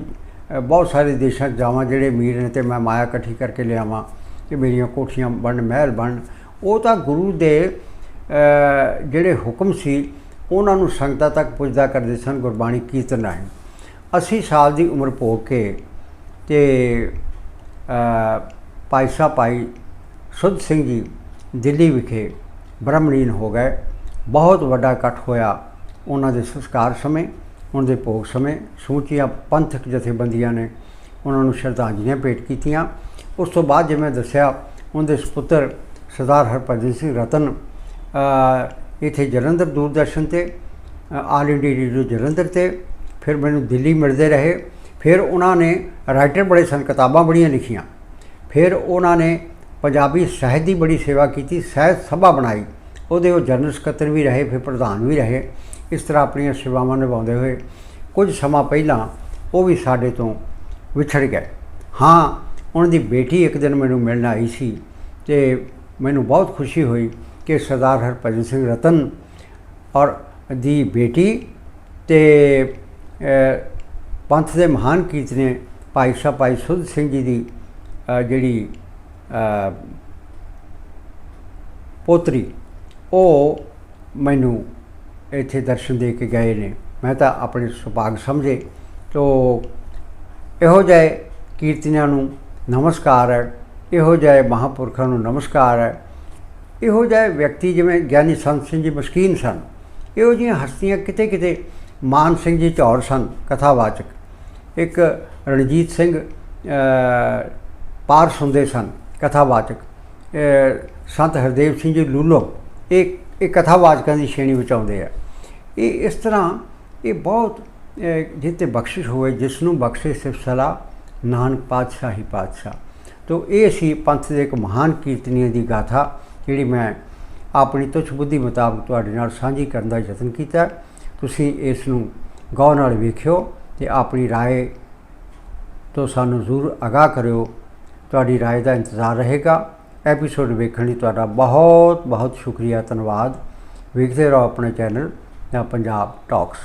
ਬਹੁਤ ਸਾਰੇ ਦੇਸ਼ਾਂ 'ਚ ਜਾਵਾਂ, ਜਿਹੜੇ ਅਮੀਰ ਨੇ ਤੇ ਮੈਂ ਮਾਇਆ ਇਕੱਠੀ ਕਰਕੇ ਲਿਆਵਾਂ। ਕਿ ਮੇਰੀਆਂ ਕੋਠੀਆਂ ਬਣ ਮਹਿਲ ਬਣ ਉਹ ਤਾਂ ਗੁਰੂ ਦੇ ਜਿਹੜੇ ਹੁਕਮ ਸੀ, ਉਹਨਾਂ ਨੂੰ ਸੰਗਤਾਂ ਤੱਕ ਪੁੱਜਦਾ ਕਰਦੇ ਸਨ, ਗੁਰਬਾਣੀ ਕੀਰਤਨ ਰਾਹੀਂ। 80 ਸਾਲ ਦੀ ਉਮਰ ਭੋਗ ਕੇ ਤੇ ਭਾਈ ਸਾਹਿਬ, ਭਾਈ ਸੁੱਧ ਸਿੰਘ ਜੀ ਦਿੱਲੀ ਵਿਖੇ ਬ੍ਰਹਮਲੀਨ ਹੋ ਗਏ। ਬਹੁਤ ਵੱਡਾ ਇਕੱਠ ਹੋਇਆ ਉਹਨਾਂ ਦੇ ਸੰਸਕਾਰ ਸਮੇਂ, ਉਹਨਾਂ ਦੇ ਭੋਗ ਸਮੇਂ। ਸਮੁੱਚੀਆਂ ਪੰਥਕ ਜਥੇਬੰਦੀਆਂ ਨੇ ਉਹਨਾਂ ਨੂੰ ਸ਼ਰਧਾਂਜਲੀਆਂ ਭੇਟ ਕੀਤੀਆਂ। ਉਸ ਤੋਂ ਬਾਅਦ ਜਿਵੇਂ ਦੱਸਿਆ, ਉਹਦੇ ਸੁਪੁੱਤਰ ਸਰਦਾਰ ਹਰਭਜਨ ਸਿੰਘ ਰਤਨ ਇੱਥੇ ਜਲੰਧਰ ਦੂਰਦਰਸ਼ਨ ਤੇ ਆਲ ਇੰਡੀਆ ਰੇਡੀਓ ਜਲੰਧਰ ਤੇ, ਫਿਰ ਮੈਨੂੰ ਦਿੱਲੀ ਮਿਲਦੇ ਰਹੇ। ਫਿਰ ਉਹਨਾਂ ਨੇ ਰਾਈਟਰ ਬੜੇ ਸਨ, ਕਿਤਾਬਾਂ ਬੜੀਆਂ ਲਿਖੀਆਂ। ਫਿਰ ਉਹਨਾਂ ਨੇ ਪੰਜਾਬੀ ਸਾਹਿਤ ਦੀ ਬੜੀ ਸੇਵਾ ਕੀਤੀ, ਸਾਹਿਤ ਸਭਾ ਬਣਾਈ। ਉਹਦੇ ਉਹ ਜਨਰਲ ਸਕੱਤਰ ਵੀ ਰਹੇ, ਫਿਰ ਪ੍ਰਧਾਨ ਵੀ ਰਹੇ। ਇਸ ਤਰ੍ਹਾਂ ਆਪਣੀਆਂ ਸੇਵਾਵਾਂ ਨਿਭਾਉਂਦੇ ਹੋਏ ਕੁਝ ਸਮਾਂ ਪਹਿਲਾਂ ਉਹ ਵੀ ਸਾਡੇ ਤੋਂ ਵਿਛੜ ਗਏ। ਹਾਂ ਉਹਨਾਂ ਦੀ ਬੇਟੀ ਇੱਕ ਦਿਨ ਮੈਨੂੰ ਮਿਲਣ ਆਈ ਸੀ ਤੇ ਮੈਨੂੰ ਬਹੁਤ ਖੁਸ਼ੀ ਹੋਈ ਕਿ ਸਰਦਾਰ ਹਰਭਜਨ ਸਿੰਘ ਰਤਨ ਔਰ ਦੀ ਬੇਟੀ ਤੇ ਪੰਥ ਦੇ ਮਹਾਨ ਕੀਰਤਨੇ ਭਾਈ ਸਾਹਿਬ, ਭਾਈ ਸੁੱਧ ਸਿੰਘ ਜੀ ਦੀ ਜਿਹੜੀ ਪੋਤਰੀ, ਉਹ ਮੈਨੂੰ ਇੱਥੇ ਦਰਸ਼ਨ ਦੇ ਕੇ ਗਏ ਨੇ। ਮੈਂ ਤਾਂ ਆਪਣੇ ਸੁਭਾਗ ਸਮਝੇ। ਤੋ, ਇਹੋ ਜਿਹੇ ਕੀਰਤਨੀਆਂ ਨੂੰ ਨਮਸਕਾਰ ਹੈ। ਇਹੋ ਜਿਹੇ ਮਹਾਂਪੁਰਖਾਂ ਨੂੰ ਨਮਸਕਾਰ ਹੈ। ਇਹੋ ਜਿਹੇ ਵਿਅਕਤੀ ਜਿਵੇਂ ਗਿਆਨੀ ਸੰਤ ਸਿੰਘ ਜੀ ਮਸਕੀਨ ਸਨ। ਇਹੋ ਜਿਹੀਆਂ ਹਸਤੀਆਂ ਕਿਤੇ ਕਿਤੇ ਮਾਨ ਸਿੰਘ ਜੀ ਝੌਰ ਸਨ ਕਥਾਵਾਚਕ। ਇੱਕ ਰਣਜੀਤ ਸਿੰਘ ਪਾਰ ਸੁਣਦੇ ਸਨ ਕਥਾਵਾਚਕ। ਸੰਤ ਹਰਦੇਵ ਸਿੰਘ ਜੀ ਲੂਲੋ ਇਹ ਇਹ ਕਥਾਵਾਚਕਾਂ ਦੀ ਸ਼੍ਰੇਣੀ ਵਿੱਚ ਆਉਂਦੇ ਆ। ਇਹ ਇਸ ਤਰ੍ਹਾਂ ਇਹ ਬਹੁਤ ਅ, ਜਿੱਤੇ ਬਖਸ਼ਿਸ਼ ਹੋਵੇ ਜਿਸ ਨੂੰ ਬਖਸ਼ੇ ਸਿਰਫ ਸਲਾ ਨਾਨਕ ਪਾਤਸ਼ਾਹ ਹੀ ਪਾਤਸ਼ਾਹ ਤੋ ਇਹ ਸੀ ਪੰਥ ਦੇ ਇੱਕ ਮਹਾਨ ਕੀਰਤਨੀਏ ਦੀ ਗਾਥਾ ਜਿਹੜੀ ਮੈਂ ਆਪਣੀ ਤੁਛ ਬੁੱਧੀ ਮੁਤਾਬਕ ਤੁਹਾਡੇ ਨਾਲ ਸਾਂਝੀ ਕਰਨ ਦਾ ਯਤਨ ਕੀਤਾ ਤੁਸੀਂ ਇਸ ਨੂੰ ਗੌਰ ਨਾਲ ਵੇਖਿਓ ਤੇ ਆਪਣੀ رائے ਤੋਂ ਸਾਨੂੰ ਜ਼ਰੂਰ ਆਗਾਹ ਕਰਿਓ ਤੁਹਾਡੀ رائے ਦਾ ਇੰਤਜ਼ਾਰ ਰਹੇਗਾ ਐਪੀਸੋਡ ਵੇਖਣ ਲਈ ਤੁਹਾਡਾ ਬਹੁਤ ਬਹੁਤ ਸ਼ੁਕਰੀਆ ਧੰਨਵਾਦ ਵੇਖਦੇ ਰਹੋ ਆਪਣੇ ਚੈਨਲ ਜਾਂ ਪੰਜਾਬ ਟਾਕਸ